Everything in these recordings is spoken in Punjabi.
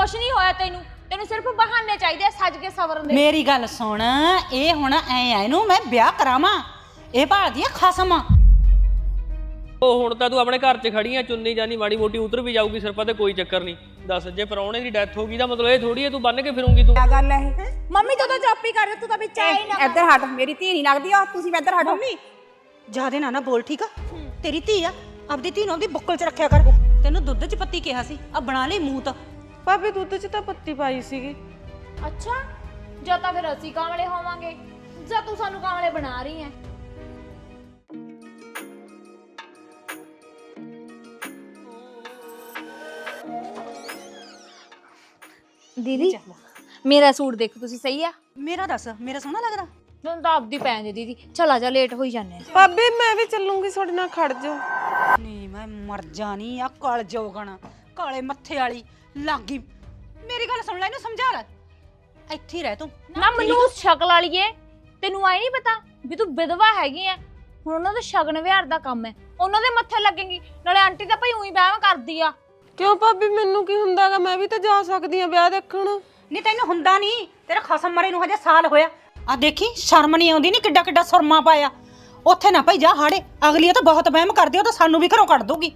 ਕੁਛ ਨਹੀਂ ਹੋਇਆ ਤੈਨੂੰ। ਤੈਨੂੰ ਸਿਰਫ ਬਹਾਨੇ ਚਾਹੀਦੇ ਆ ਸੱਜ ਕੇ ਸਵਰਨ ਦੇ। ਮੇਰੀ ਗੱਲ ਸੁਣ ਇਹ ਹੁਣ ਐ ਆ ਇਹਨੂੰ ਮੈਂ ਵਿਆਹ ਕਰਾਵਾਂ ਇਹ ਭਾਲਦੀ ਆ ਖਸਮ। ਉਹ ਹੁਣ ਤਾਂ ਤੂੰ ਆਪਣੇ ਘਰ 'ਚ ਖੜੀ ਆ ਚੁੰਨੀ ਜਾਨੀ ਮਾੜੀ ਮੋਟੀ ਉਤਰ ਵੀ ਜਾਊਗੀ ਸਿਰ ਤੇ ਕੋਈ ਚੱਕਰ ਨਹੀਂ। ਦੱਸ ਜੇ ਪਰੌਣੇ ਦੀ ਡੈਥ ਹੋ ਗਈ ਤਾਂ ਮਤਲਬ ਇਹ ਥੋੜੀ ਹੈ ਤੂੰ ਬੰਨ ਕੇ ਫਿਰੂੰਗੀ ਤੂੰ। ਗੱਲ ਹੈ? ਮੰਮੀ ਤੂੰ ਤਾਂ ਚਾਪੀ ਕਰ ਤੂੰ ਤਾਂ ਵਿੱਚ ਆਈ ਨਾ ਇੱਧਰ ਹਟ ਮੇਰੀ ਧੀ ਨਹੀਂ ਲੱਗਦੀ ਆ ਤੁਸੀਂ ਇੱਧਰ ਹਟੋ। ਮੰਮੀ ਜਿਆਦੇ ਨਾ ਨਾ ਬੋਲ ਠੀਕ ਆ? ਤੇਰੀ ਧੀ ਆ ਆਪਦੀ ਧੀ ਨੂੰ ਆਪਦੀ ਬੁੱਕਲ 'ਚ ਰੱਖਿਆ ਕਰ। ਤੈਨੂੰ ਦੁੱਧ 'ਚ ਪੱਤੀ ਕਿਹਾ ਸੀ ਆ ਬਣਾ ਲਈ ਮੂੰਹ ਤਾਂ। ਭਾਬੀ ਦੁੱਧ 'ਚ ਤਾਂ ਪੱਤੀ ਪਾਈ ਸੀਗੀ। ਅੱਛਾ ਜਾਂ ਤਾਂ ਫਿਰ ਅਸੀਂ ਕਾਮਲੇ ਹੋਵਾਂਗੇ ਜਾਂ ਤੂੰ ਸਾਨੂੰ ਕਾਮਲੇ ਬਣਾ ਰਹੀ ਹੈ ਦੀਦੀ ਮੇਰਾ ਸੂਟ ਦੇਖੋ ਤੁਸੀਂ ਸਹੀ ਆ? ਮੇਰਾ ਦੱਸ ਮੇਰਾ ਸੋਹਣਾ ਲੱਗਦਾ? ਤੁਹਾਨੂੰ ਤਾਂ ਆਪਦੀ ਪੈਣ ਦੇ ਦੀਦੀ। ਚਲਾ ਜਾ ਲੇਟ ਹੋਈ ਜਾਂਦੇ ਆ। ਭਾਬੀ ਮੈਂ ਵੀ ਚੱਲੂੰਗੀ ਤੁਹਾਡੇ ਨਾਲ ਖੜ ਜਾਓ। ਨਹੀਂ ਮੈਂ ਮਰ ਜਾਣੀ ਆ ਕਲ ਜੋਗਣ ਕਾਲੇ ਮੱਥੇ ਵਾਲੀ ਲਾਗੀ। ਮੇਰੀ ਗੱਲ ਸੁਣ ਲੈ ਇਹਨੂੰ ਸਮਝਾ ਲੈ। ਇੱਥੇ ਹੀ ਰਹਿ ਤੂੰ। ਨਾ ਮੈਨੂੰ ਸ਼ਕਲ ਵਾਲੀਏ ਤੈਨੂੰ ਆਈ ਨਹੀਂ ਪਤਾ ਵੀ ਤੂੰ ਵਿਧਵਾ ਹੈਗੀ ਐ ਹੁਣ ਉਹਨਾਂ ਦਾ ਸ਼ਗਨ ਵਿਹਾਰ ਦਾ ਕੰਮ ਹੈ ਉਹਨਾਂ ਦੇ ਮੱਥੇ ਲੱਗੇਗੀ। ਨਾਲੇ ਆਂਟੀ ਤਾਂ ਭਈ ਉਹੀ ਵਹਿਮ ਕਰਦੀ ਆ। ਕਿਉਂ ਭਾਬੀ ਮੈਨੂੰ ਕੀ ਹੁੰਦਾਗਾ? ਮੈਂ ਵੀ ਤਾਂ ਜਾ ਸਕਦੀ ਆ ਵਿਆਹ ਦੇਖਣ। ਨਹੀਂ ਤੈਨੂੰ ਹੁੰਦਾ ਨਹੀਂ। ਤੇਰਾ ਖਸਮ ਮਰੇ ਨੂੰ ਹਜੇ ਸਾਲ ਹੋਇਆ। ਆ ਦੇਖੀ ਸ਼ਰਮ ਨਹੀਂ ਆਉਂਦੀ ਨਹੀਂ ਕਿੱਡਾ ਕਿੱਡਾ ਸੁਰਮਾ ਪਾਇਆ। ਉੱਥੇ ਨਾ ਭਾਈ ਜਾ ਹਾੜੇ। ਅਗਲੀ ਤਾਂ ਬਹੁਤ ਵਹਿਮ ਕਰਦੀ ਉਹ ਤਾਂ ਸਾਨੂੰ ਵੀ ਘਰੋਂ ਕੱਢ ਦੂਗੀ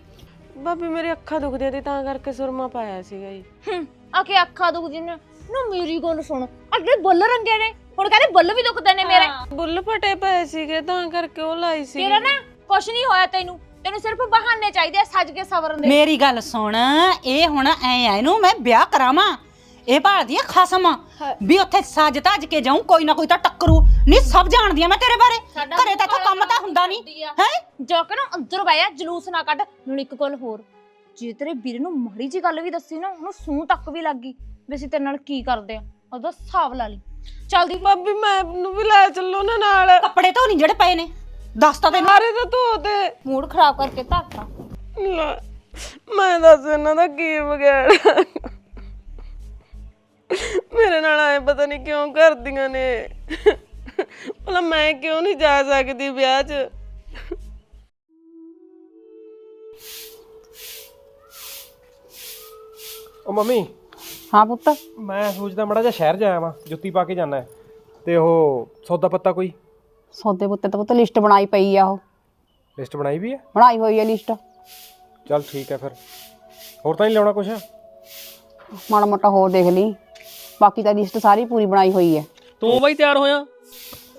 ਭਾਬੀ ਮੇਰੀ ਅੱਖਾਂ ਦੁਖਦੀਆਂ ਤੇ ਤਾਂ ਕਰਕੇ ਸੁਰਮਾ ਪਾਇਆ ਸੀਗਾ ਜੀ। ਹੂੰ ਆ ਕੇ ਅੱਖਾਂ ਦੁਖਦੀ ਨੇ? ਨਾ ਮੇਰੀ ਗੱਲ ਸੁਣ ਅੱਗੇ ਬੁੱਲ ਰੰਗੇ ਨੇ ਹੁਣ ਕਹਿੰਦੇ ਬੁੱਲ ਵੀ ਦੁਖਦੇ ਨੇ ਮੇਰੇ। ਬੁੱਲ ਫਟੇ ਪਏ ਸੀਗੇ ਤਾਂ ਕਰਕੇ ਉਹ ਲਾਈ ਸੀ ਤੇਰਾ ਨਾ ਕੁਛ ਨਹੀਂ ਹੋਇਆ ਤੈਨੂੰ ਤੈਨੂੰ ਸਿਰਫ ਬਹਾਨੇ ਚਾਹੀਦੇ ਆ ਸੱਜ ਕੇ ਸਵਰਨ ਦੇ। ਮੇਰੀ ਗੱਲ ਸੁਣ ਇਹ ਹੁਣ ਐ ਆ ਇਹਨੂੰ ਮੈਂ ਵਿਆਹ ਕਰਾਵਾਂ। ਇਹ ਭਾਲਦੀ ਆ ਖਸਮ। ਵੀ ਉੱਥੇ ਸੱਜ ਧੱਜ ਕੇ ਜਾਊਂ ਕੋਈ ਨਾ ਕੋਈ ਤਾਂ ਟੱਕਰੂ। ਨਹੀਂ ਸਭ ਜਾਣਦੀ ਆ ਮੈਂ ਤੇਰੇ ਬਾਰੇ। ਸਾਡਾ ਘਰੇ ਤਾਂ ਇੱਥੋਂ ਕੰਮ ਤਾਂ ਹੁੰਦਾ ਨਹੀਂ ਹੈ? ਜਾ ਕੇ ਨਾ ਅੰਦਰ ਜਾ ਜਲੂਸ ਨਾ ਕੱਢ। ਹੁਣ ਇੱਕ ਗੱਲ ਹੋਰ। ਜੇ ਤੇਰੇ ਵੀਰੇ ਨੂੰ ਮਾੜੀ ਜੀ ਗੱਲ ਵੀ ਦੱਸੀ ਨਾ ਉਹਨੂੰ ਸੂਹ ਤੱਕ ਵੀ ਲੱਗ ਗਈ ਵੀ ਅਸੀਂ ਤੇਰੇ ਨਾਲ ਕੀ ਕਰਦੇ ਆ? ਉਹਦਾ ਹਿਸਾਬ ਲਾ ਲਈ। ਚੱਲਦੀ ਭਾਬੀ ਮੈਨੂੰ ਵੀ ਲੈ ਚੱਲੋ ਨਾ ਨਾਲ। ਕੱਪੜੇ ਤਾਂ ਨਹੀਂ ਜਿਹੜੇ ਪਏ ਨੇ। ਦੱਸ ਤਾਂ ਤੈਨੂੰ। ਸਾਰੇ ਤਾਂ ਧੋ ਤੇ। ਮੂਡ ਖਰਾਬ ਕਰਕੇ ਧਰਤਾ ਲੈ, ਮੈਂ ਦੱਸ ਇਹਨਾਂ ਦਾ ਕੀ ਵਿਗਾੜ। ਮੇਰੇ ਨਾਲ ਆਏ ਪਤਾ ਨਹੀਂ ਕਿਉਂ ਕਰਦੀਆਂ ਨੇ। ਭਲਾ ਮੈਂ ਕਿਉਂ ਨਹੀਂ ਜਾ ਸਕਦੀ ਵਿਆਹ 'ਚ? ਉਹ ਮੰਮੀ। ਹਾਂ ਪੁੱਤ। ਮੈਂ ਸੋਚਦਾ ਮੜਾ ਜਿਹਾ ਸ਼ਹਿਰ ਜਾਇਆ ਵਾਂ ਜੁੱਤੀ ਪਾ ਕੇ ਜਾਣਾ ਤੇ ਉਹ ਸੌਦਾ ਪੱਤਾ ਕੋਈ? ਸੌਦੇ ਪੁੱਤੇ ਤਾਂ ਪੁੱਤ ਲਿਸਟ ਬਣਾਈ ਪਈ ਆ ਉਹ। ਲਿਸਟ ਬਣਾਈ ਵੀ ਹੈ? ਬਣਾਈ ਹੋਈ ਆ ਲਿਸਟ। ਚੱਲ ਠੀਕ ਹੈ ਫਿਰ। ਹੋਰ ਤਾਂ ਨਹੀਂ ਲਿਆਉਣਾ ਕੁਛ? ਮਾੜਾ ਮੋਟਾ ਹੋਰ ਦੇਖ ਲਈ। ਬਾਕੀ ਤਾਂ ਲਿਸਟ ਸਾਰੀ ਪੂਰੀ ਬਣਾਈ ਹੋਈ ਹੈ। ਤੂੰ ਬਾਈ ਤਿਆਰ ਹੋਇਆ?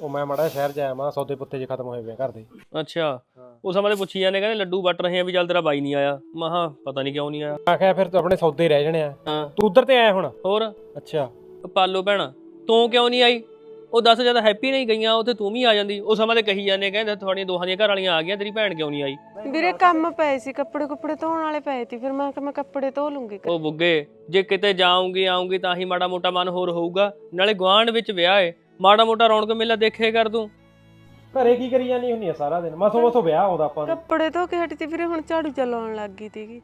ਉਹ ਮੈਂ ਮੜਾ ਸ਼ਹਿਰ ਜਾਇਆ ਵਾਂ ਸੌਦੇ ਪੱਤੇ ਜੇ ਖਤਮ ਹੋਏ ਪਏ ਆ ਘਰ ਦੇ। ਅੱਛਾ। ਉਹ ਸਮੇਂ ਪੁੱਛੀ ਜਾਂਦੇ ਕਹਿੰਦੇ ਲੱਡੂ ਵੱਟ ਰਹੇ ਆ ਵੀ ਚੱਲ ਤੇਰਾ ਬਾਈ ਨਹੀਂ ਆਇਆ। ਮਹਾ ਪਤਾ ਨਹੀਂ ਕਿਉਂ ਨਹੀਂ ਆਇਆ। ਮੈਂ ਕਿਹਾ ਫਿਰ ਤਾਂ ਆਪਣੇ ਸੌਦੇ ਰਹਿ ਜਾਣੇ ਆ। ਹਾਂ। ਤੂੰ ਉਧਰ ਤੇ ਆਇਆ ਹੁਣ? ਹੋਰ? ਅੱਛਾ। ਪਾਲੋ ਭੈਣਾ ਤੂੰ ਕਿਉਂ ਨਹੀਂ ਆਈ? ਉਹ ਦੱਸ ਜਦ ਹੈਪੀ ਨਹੀਂ ਗਈਆਂ ਉੱਥੇ ਤੂੰ ਵੀ ਆ ਜਾਂਦੀ। ਉਹ ਸਮਾਂ ਤੇ ਕਹੀ ਜਾਂਦੇ ਕਹਿੰਦੇ ਤੁਹਾਡੀਆਂ ਦੋਹਾਂ ਦੀਆਂ ਘਰ ਵਾਲੀਆਂ ਆ ਗਈਆਂ ਤੇਰੀ ਭੈਣ ਕਿਉਂ ਨਹੀਂ ਆਈ? ਵੀਰੇ ਕੰਮ ਪਏ ਸੀ ਕੱਪੜੇ ਕੁੱਪੜੇ ਧੋਣ ਵਾਲੇ ਪਏ ਸੀ ਫਿਰ ਮੈਂ ਕਿਹਾ ਮੈਂ ਕੱਪੜੇ ਧੋ ਲੂੰਗੀ ਉਹ ਬੁੱਗੇ ਜੇ ਕਿਤੇ ਜਾਉਂਗੀ ਆਉਂਗੀ ਤਾਂ ਹੀ ਮਾੜਾ ਮੋਟਾ ਮਨ ਹੋਰ ਹੋਊਗਾ। ਨਾਲੇ ਗੁਆਂਢ ਵਿੱਚ ਵਿਆਹ ਏ ਮਾੜਾ ਮੋਟਾ ਰੌਣਕ ਮੇਲਾ ਦੇਖੇ ਕਰ ਤੂੰ। ਘਰੇ ਕੀ ਕਰੀ ਜਾਂਦੀ ਹੁੰਨੀ ਆ ਸਾਰਾ ਦਿਨ? ਮਸੋ ਮਸੋ ਵਿਆਹ ਆਉਂਦਾ ਆਪਾਂ ਨੂੰ। ਕੱਪੜੇ ਧੋ ਕੇ ਹਟੀ ਤੀ ਵੀਰੇ ਹੁਣ ਝਾੜੂ ਚਲਾਉਣ ਲੱਗ ਗਈ ਸੀਗੀ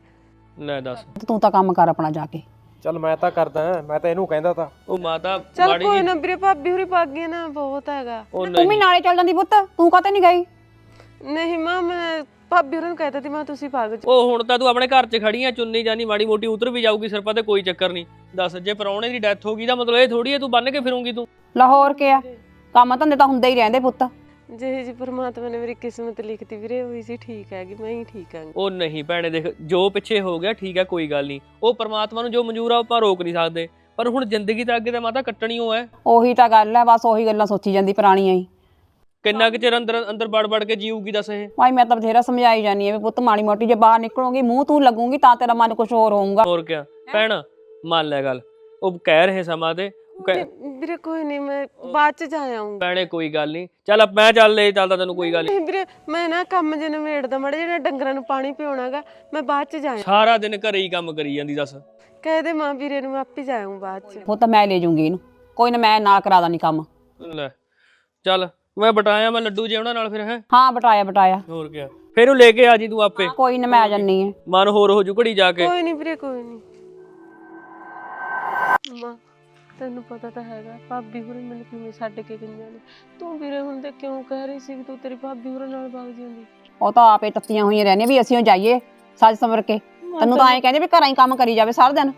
ਲੈ ਦੱਸ। ਤੂੰ ਤਾਂ ਕੰਮ ਕਰ ਆਪਣਾ ਜਾ ਕੇ। ਚੱਲ ਮੈਂ ਤਾਂ ਕਰਦਾ ਮੈਂ ਤਾਂ ਇਹਨੂੰ ਕਹਿੰਦਾ ਤਾਂ। ਉਹ ਮਾਤਾ ਚੱਲ ਮਾੜੀ ਕੋਈ ਨਾ ਵੀਰੇ ਭਾਬੀ ਹੋਰੀ ਪਾ ਗਈ ਨਾ ਬਹੁਤ ਹੈਗਾ। ਉਹ ਤੂੰ ਵੀ ਨਹੀਂ। ਨਾਲੇ ਚੱਲ ਜਾਂਦੀ ਪੁੱਤ ਤੂੰ ਕਾਤੇ ਨਹੀਂ ਗਈ? ਨਹੀਂ ਮਾਂ ਮੈਂ ਭਾਬੀ ਹੋਰਾਂ ਨੂੰ ਕਹਿਤਾ ਸੀ ਮੈਂ ਤੁਸੀਂ ਭਾਗ ਜਾਓ। ਉਹ ਹੁਣ ਤਾਂ ਤੂੰ ਆਪਣੇ ਘਰ 'ਚ ਖੜੀ ਆ ਚੁੰਨੀ ਜਾਨੀ ਮਾੜੀ ਮੋਟੀ ਉਤਰ ਵੀ ਜਾਊਗੀ ਸਿਰ ਤੇ ਕੋਈ ਚੱਕਰ ਨਹੀਂ। ਦੱਸ ਜੇ ਪਰੌਣੇ ਦੀ ਡੈਥ ਹੋ ਗਈ ਤਾਂ ਮਤਲਬ ਇਹ ਥੋੜੀ ਹੈ ਤੂੰ ਬੰਨ ਕੇ ਫਿਰੂੰਗੀ ਤੂੰ। ਲਾਹੌਰ ਕੇ ਆ ਕੰਮ ਧੰਦੇ ਤਾਂ ਹੁੰਦੇ ਹੀ ਰਹਿੰਦੇ ਪੁੱਤ। ਜਿਹੇ ਜੀ ਪਰਮਾਤਮਾ ਨੇ ਮੇਰੀ ਕਿਸਮਤ ਲਿਖਤੀ ਵੀਰੇ ਹੋਈ ਸੀ ਠੀਕ ਹੈਗੀ ਮੈਂ ਹੀ ਠੀਕ ਹਾਂ ਉਹ ਨਹੀਂ ਭੈਣੇ ਦੇਖ ਜੋ ਪਿੱਛੇ ਹੋ ਗਿਆ ਠੀਕ ਹੈ ਕੋਈ ਗੱਲ ਨਹੀਂ। ਉਹ ਪਰਮਾਤਮਾ ਨੂੰ ਜੋ ਮਨਜ਼ੂਰ ਆ ਉਹ ਆਪਾਂ ਰੋਕ ਨਹੀਂ ਸਕਦੇ। ਪਰ ਹੁਣ ਜ਼ਿੰਦਗੀ ਤਾਂ ਅੱਗੇ ਤਾਂ ਮਾਤਾ ਕੱਟਣੀ ਓ ਹੈ। ਉਹੀ ਤਾਂ ਗੱਲ ਹੈ ਬਸ ਉਹੀ ਗੱਲਾਂ ਸੋਚੀ ਜਾਂਦੀ ਪੁਰਾਣੀਆਂ ਹੀ। ਕਿੰਨਾ ਕੁ ਚਿਰ ਅੰਦਰ ਅੰਦਰ ਵੜ ਵੜ ਕੇ ਜੀਊਗੀ ਦੱਸ ਇਹ? ਭਾਈ ਮੈਂ ਤਾਂ ਬਥੇਰਾ ਸਮਝਾਈ ਜਾਨੀ ਆ ਵੀ ਪੁੱਤ ਮਾੜੀ ਮੋਟੀ ਜੇ ਬਾਹਰ ਨਿਕਲੋਗੀ ਮੂੰਹ ਤੂੰ ਲੱਗੂਗੀ ਤਾਂ ਤੇਰਾ ਮਨ ਕੁਝ ਹੋਰ ਹੋਊਗਾ। ਹੋਰ ਕਿਆ? ਭੈਣ ਮੰਨ ਲੈ ਗੱਲ। ਉਹ ਕਹਿ ਰਹੇ ਸਮਾਂ ਤੇ ਵੀਰੇ ਕੋਈ ਨਹੀਂ ਮੈਂ ਬਾਅਦ ਚ ਜਾ ਆਉਂਗੀ ਭੈਣੇ ਕੋਈ ਗੱਲ ਨਹੀਂ ਚੱਲ ਮੈਂ ਚੱਲ ਲੈ ਚੱਲਦਾ ਤੈਨੂੰ ਕੋਈ ਗੱਲ ਨਹੀਂ ਵੀਰੇ ਮੈਂ ਨਾ ਕੰਮ ਜੇ ਨਵੇੜਦਾ ਮੜੇ ਜਿਹੜਾ ਡੰਗਰਾਂ ਨੂੰ ਪਾਣੀ ਪਿਉਣਾਗਾ ਮੈਂ ਬਾਅਦ ਚ ਜਾ। ਸਾਰਾ ਦਿਨ ਘਰੇ ਹੀ ਕੰਮ ਕਰੀ ਜਾਂਦੀ ਦੱਸ। ਕਹਿ ਦੇ ਮਾਂ ਵੀਰੇ ਨੂੰ ਮੈਂ ਆਪੇ ਜਾ ਆਊਂ ਬਾਅਦ ਚ। ਉਹ ਤਾਂ ਮੈਂ ਲੈ ਜੂੰਗੀ ਇਹਨੂੰ। ਕੋਈ ਨਾ ਮੈਂ ਨਾਲ ਕਰਾ ਦਾਂਗੀ ਕੰਮ। ਲੈ ਚੱਲ ਮੈਂ ਬਟਾਇਆ ਮੈਂ ਲੱਡੂ ਜੇ ਉਹਨਾਂ ਨਾਲ ਫਿਰ ਹੈ? ਹਾਂ ਬਟਾਇਆ ਬਟਾਇਆ। ਹੋਰ ਕਿਆ? ਫਿਰ ਉਹ ਲੈ ਕੇ ਆ ਜੀ ਤੂੰ ਆਪੇ। ਕੋਈ ਨਾ ਮੈਂ ਆ ਜਾਨੀ ਆ ਮਨ ਹੋਰ ਹੋ ਜੂ ਘੜੀ ਜਾ ਕੇ। ਕੋਈ ਨਹੀਂ ਵੀਰੇ ਕੋਈ ਨਹੀਂ ਮਾਂ। ਤੈਨੂੰ ਪਤਾ ਤਾਂ ਹੈਗਾ ਭਾਬੀ ਹੁਰੇ ਮੈਨੂੰ ਕਿਵੇਂ ਛੱਡ ਕੇ ਗਈਆਂ ਨੇ। ਤੂੰ ਵੀਰੇ ਹੁਣ ਤੇ ਕਿਉਂ ਕਹਿ ਰਹੀ ਸੀ ਕਿ ਤੂੰ ਤੇਰੀ ਭਾਬੀ ਹੁਰੇ ਨਾਲ ਵਗ ਜਾਂਦੀ? ਉਹ ਤਾਂ ਆਪੇ ਤੱਤੀਆਂ ਹੋਈਆਂ ਰਹਿੰਦੀਆਂ ਵੀ ਅਸੀਂ ਉਹ ਜਾਈਏ ਸੱਜ ਸਮਰ ਕੇ। ਤੈਨੂੰ ਤਾਂ ਐਂ ਕਹਿੰਦੇ ਵੀ ਘਰਾਂ ਹੀ ਕੰਮ ਕਰੀ ਜਾਵੇ ਸਾਰਾ ਦਿਨ।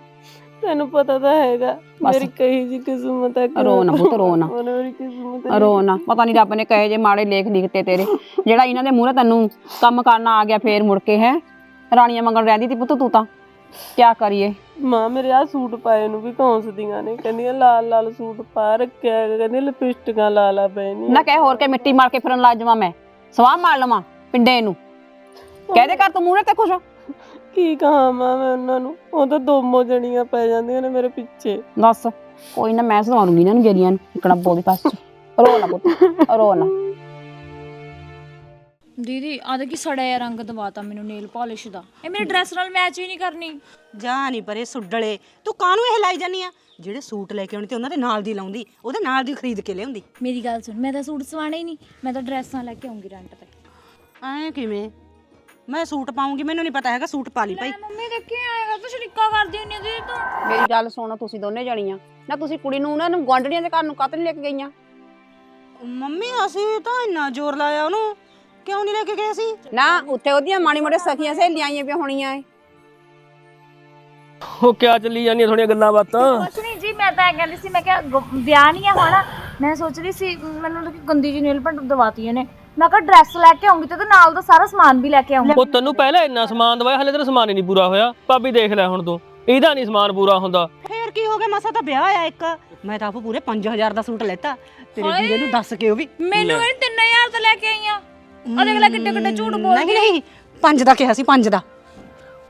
ਤੈਨੂੰ ਪਤਾ ਤਾਂ ਹੈਗਾ ਮੇਰੀ ਕਹੀ ਜੀ ਕਿਸਮਤ ਹੈ ਕਿ ਰੋ ਨਾ ਪੁੱਤ ਰੋ ਨਾ ਉਹਨੇ ਮੇਰੀ ਕਿਸਮਤ ਰੋ ਨਾ ਪਤਾ ਨਹੀਂ ਰੱਬ ਨੇ ਕਹੇ ਜੇ ਮਾੜੇ ਲੇਖ ਲਿਖਤੇ ਤੇਰੇ। ਜਿਹੜਾ ਇਹਨਾਂ ਦੇ ਮੂਹਰੇ ਤੈਨੂੰ ਕੰਮ ਕਰਨਾ ਆ ਗਿਆ ਫੇਰ ਮੁੜ ਕੇ ਹੈ? ਰਾਣੀਆਂ ਮੰਗਣ ਰਹਿੰਦੀ ਤੀ ਪੁੱਤ ਤੂੰ ਤਾਂ। ਕਿਆ ਕਰੀਏ? ਮਾਂ ਮੇਰੇ ਆ ਸੂਟ ਪਾਏ ਨੂੰ ਵੀ ਕੌਂਸਦੀਆਂ ਨੇ ਕਹਿੰਦੀਆਂ ਲਾਲ ਲਾਲ ਸੂਟ ਪਾ ਰੱਖਿਆ ਹੈਗਾ ਕਹਿੰਦੀ ਲਿਪਸਟਿਕਾਂ ਲਾ ਲਾ ਪੈਣੀ ਨਾ। ਕਹਿ ਹੋਰ ਕੇ ਮਿੱਟੀ ਮਾਰ ਕੇ ਫਿਰਨ ਲੱਗ ਜਾਵਾਂ ਮੈਂ। ਸਵਾਹ ਮਾਰ ਲਵਾਂ ਪਿੰਡੇ ਨੂੰ। ਕਹਦੇ ਕਰ ਤੂੰ ਮੂਹਰੇ ਤੇ ਕੁਛ ਕੀ ਕਹਾਂ ਮਾਂ ਮੈਂ ਉਹਨਾਂ ਨੂੰ? ਉਹ ਤਾਂ ਦੋਮੋ ਜਣੀਆਂ ਪੈ ਜਾਂਦੀਆਂ ਨੇ ਮੇਰੇ ਪਿੱਛੇ। ਦੱਸ ਕੋਈ ਨਾ ਮੈਂ ਸਵਾਰੂੰਗੀ ਇਹਨਾਂ ਨੂੰ ਜਿਹੜੀਆਂ ਨੂੰ ਇਕਣਾ ਬੋਦੀ ਪਾਸ ਚ। ਰੋ ਨਾ ਪੁੱਤ ਰੋ ਨਾ। ਦੀਦੀ ਆਹ ਕੀ ਸੜਿਆ ਰੰਗ ਦਵਾਤਾ ਮੈਨੂੰ ਨੇਲ ਪਾਲਿਸ਼ ਦਾ। ਇਹ ਮੇਰੇ ਡਰੈਸ ਨਾਲ ਮੈਚ ਹੀ ਨਹੀਂ ਕਰਨੀ। ਜਾ ਨਹੀਂ ਪਰੇ ਸੁੱਡਲੇ। ਤੂੰ ਕਾਹਨੂੰ ਇਹ ਲਾਈ ਜਾਨੀ ਆ? ਜਿਹੜੇ ਸੂਟ ਲੈ ਕੇ ਆਉਣੇ ਤੇ ਉਹਨਾਂ ਦੇ ਨਾਲ ਦੀ ਲਾਉਂਦੀ ਉਹਦੇ ਨਾਲ ਦੀ ਖਰੀਦ ਕੇ ਲਿਆਉਂਦੀ। ਮੇਰੀ ਗੱਲ ਸੁਣ ਮੈਂ ਤਾਂ ਸੂਟ ਸਵਾਣਾ ਹੀ ਨਹੀਂ। ਮੈਂ ਤਾਂ ਡਰੈਸਾਂ ਲੈ ਕੇ ਆਉਂਗੀ ਰੈਂਟ ਤੇ। ਐ ਕਿਵੇਂ? ਮੈਂ ਸੂਟ ਪਾਉਂਗੀ ਮੈਨੂੰ ਨਹੀਂ ਪਤਾ ਹੈਗਾ ਸੂਟ ਪਾ ਲਈ ਭਾਈ। ਮੰਮੀ ਦੇਖੀ ਆਏਗਾ ਤੂੰ ਸ਼ਰੀਕਾ ਕਰਦੀ ਹੁੰਨੀ ਆ ਦੀਦੀ ਤੂੰ। ਮੇਰੀ ਗੱਲ ਸੁਣੋ ਤੁਸੀਂ ਦੋਨੇ ਜਣੀਆਂ। ਨਾ ਤੁਸੀਂ ਕੁੜੀ ਨੂੰ ਉਹਨਾਂ ਨੂੰ ਗੁਆਂਢਣੀਆਂ ਦੇ ਘਰ ਨੂੰ ਕਾਹਤੋਂ ਨੀ ਲੈ ਕੇ ਗਈਆਂ? ਮੰਮੀ ਅਸੀਂ ਤਾਂ ਇੰਨਾ ਜ਼ੋਰ ਲਾਇਆ ਉਹਨੂੰ। ਕਿਉਂ ਨਹੀਂ ਲੈ ਕੇ ਗਏ ਅਸੀਂ ਨਾ ਉੱਥੇ ਉਹਦੀਆਂ ਮਾੜੀ ਮੋਟੇ ਸਖੀਆਂ ਸਹੇਲੀਆਂ ਆਈਆਂ ਪਿਆ ਹੋਣੀਆਂ ਏ ਉਹ ਕਿਆ ਚੱਲੀ ਜਾਂਦੀਆਂ ਥੋੜੀਆਂ ਗੱਲਾਂ ਬਾਤਾਂ? ਕੁਛ ਨਹੀਂ ਜੀ ਮੈਂ ਤਾਂ ਇਹ ਕਹਿੰਦੀ ਸੀ ਮੈਂ ਕਿਹਾ ਗ- ਵਿਆਹ ਨਹੀਂ ਆ ਹੋਣਾ। ਮੈਂ ਸੋਚ ਰਹੀ ਸੀ ਮੈਨੂੰ ਲੱਗੀ ਗੰਦੀ ਜੀ ਨੇਲ ਪੈਂਟ ਦਵਾਤੀ ਇਹਨੇ ਮੈਂ ਕਿਹਾ ਡਰੈਸ ਲੈ ਕੇ ਆਉਂਗੀ ਤੇ ਉਹਦੇ ਨਾਲ ਦਾ ਸਾਰਾ ਸਮਾਨ ਵੀ ਲੈ ਕੇ ਆਉਂਗੀ। ਉਹ ਤੈਨੂੰ ਪਹਿਲਾਂ ਇੰਨਾ ਸਮਾਨ ਦਵਾਇਆ ਹਲੇ ਤੇਰਾ ਸਮਾਨ ਹੀ ਨਹੀਂ ਪੂਰਾ ਹੋਇਆ। ਭਾਬੀ ਦੇਖ ਲੈ ਹੁਣ ਤੂੰ ਇਹਦਾ ਨਹੀਂ ਸਮਾਨ ਪੂਰਾ ਹੁੰਦਾ। ਫੇਰ ਕੀ ਹੋ ਗਿਆ? ਮਸਾ ਤਾਂ ਵਿਆਹ ਆ ਇੱਕ। ਮੈਂ ਤਾਂ ਆਪ ਪੂਰੇ 5000 ਦਾ ਸੂਟ ਲੈਤਾ। ਤੇਰੇ ਵੀਰੇ ਨੂੰ ਦੱਸ ਕੇ ਉਹ ਵੀ ਮੈਨੂੰ ਇਹ 3000 ਤਾਂ ਲੈ ਕੇ ਆਈਆਂ ਉਹ ਦੇਖ ਲੈ ਕਿੱਡੇ ਕਿੱਡੇ ਝੂਠ ਬੋਲ ਨਹੀਂ ਨਹੀਂ ਪੰਜ ਦਾ ਕਿਹਾ ਸੀ ਪੰਜ ਦਾ।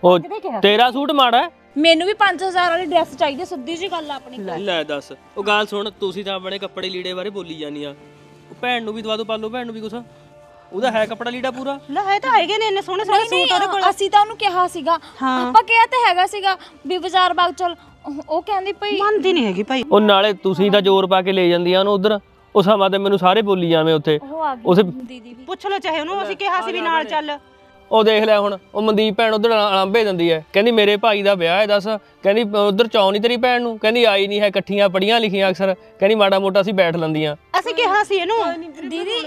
ਉਹ ਤੇਰਾ ਸੂਟ ਮਾੜਾ ਹੈ? ਮੈਨੂੰ ਵੀ 5000 ਵਾਲੀ ਡਰੈਸ ਚਾਹੀਦੀ ਸਿੱਧੀ ਜੀ ਗੱਲ ਆ ਆਪਣੀ ਲੈ ਦੱਸ। ਉਹ ਗੱਲ ਸੁਣ ਤੁਸੀਂ ਤਾਂ ਆਪਣੇ ਕੱਪੜੇ ਲੀੜੇ ਬਾਰੇ ਬੋਲੀ ਜਾਂਦੀ ਆ ਉਹ ਭੈਣ ਨੂੰ ਵੀ ਦਵਾ ਦੋ ਪਾਲੋ ਭੈਣ ਨੂੰ ਵੀ ਕੁਛ। ਉਹਦਾ ਹੈ ਕੱਪੜਾ ਲੀੜਾ ਪੂਰਾ? ਲੈ ਹੈ ਤਾਂ ਹੈਗੇ ਨੇ ਇੰਨੇ ਸੋਹਣੇ ਸੋਹਣੇ ਸੂਟ ਉਹਦੇ ਕੋਲ। ਅਸੀਂ ਤਾਂ ਉਹਨੂੰ ਕਿਹਾ ਸੀਗਾ। ਆਪਾਂ ਕਿਹਾ ਤਾਂ ਹੈਗਾ ਸੀਗਾ ਵੀ ਬਾਜ਼ਾਰ ਬਾਗ ਚਲ ਉਹ ਕਹਿੰਦੀ ਭਈ ਮੰਨਦੀ ਨਹੀਂ ਹੈਗੀ ਭਾਈ। ਉਹ ਨਾਲੇ ਤੁਸੀਂ ਤਾਂ ਜ਼ੋਰ ਪਾ ਕੇ ਲੈ ਜਾਂਦੀਆਂ ਉਹਨੂੰ ਉਧਰ। ਉਹ ਸਮਾਂ ਤੇ ਮੈਨੂੰ ਸਾਰੇ ਬੋਲੀ ਜਾਵੇਂ ਉੱਥੇ। ਉਹ ਆ ਗਈ ਉਸੇ ਦੀਦੀ ਵੀ ਪੁੱਛ ਲਓ ਚਾਹੇ ਉਹਨੂੰ ਅਸੀਂ ਕਿਹਾ ਸੀ ਵੀ ਨਾਲ ਚੱਲ। ਉਹ ਦੇਖ ਲੈ ਹੁਣ ਉਹ ਮਨਦੀਪ ਭੈਣ ਉਧਰ ਆਲੰਬੇ ਦਿੰਦੀ ਐ। ਕਹਿੰਦੀ ਮੇਰੇ ਭਾਈ ਦਾ ਵਿਆਹ ਹੈ ਦੱਸ। ਕਹਿੰਦੀ ਉਧਰ ਚੌ ਨਹੀਂ ਤੇਰੀ ਭੈਣ ਨੂੰ? ਕਹਿੰਦੀ ਆਈ ਨਹੀਂ ਹੈ ਇਕੱਠੀਆਂ ਪੜੀਆਂ ਲਿਖੀਆਂ ਅਕਸਰ। ਕਹਿੰਦੀ ਮਾੜਾ ਮੋਟਾ ਅਸੀਂ ਬੈਠ ਲੈਂਦੀਆਂ। ਅਸੀਂ ਕਿਹਾ ਸੀ ਇਹਨੂੰ। ਦੀਦੀ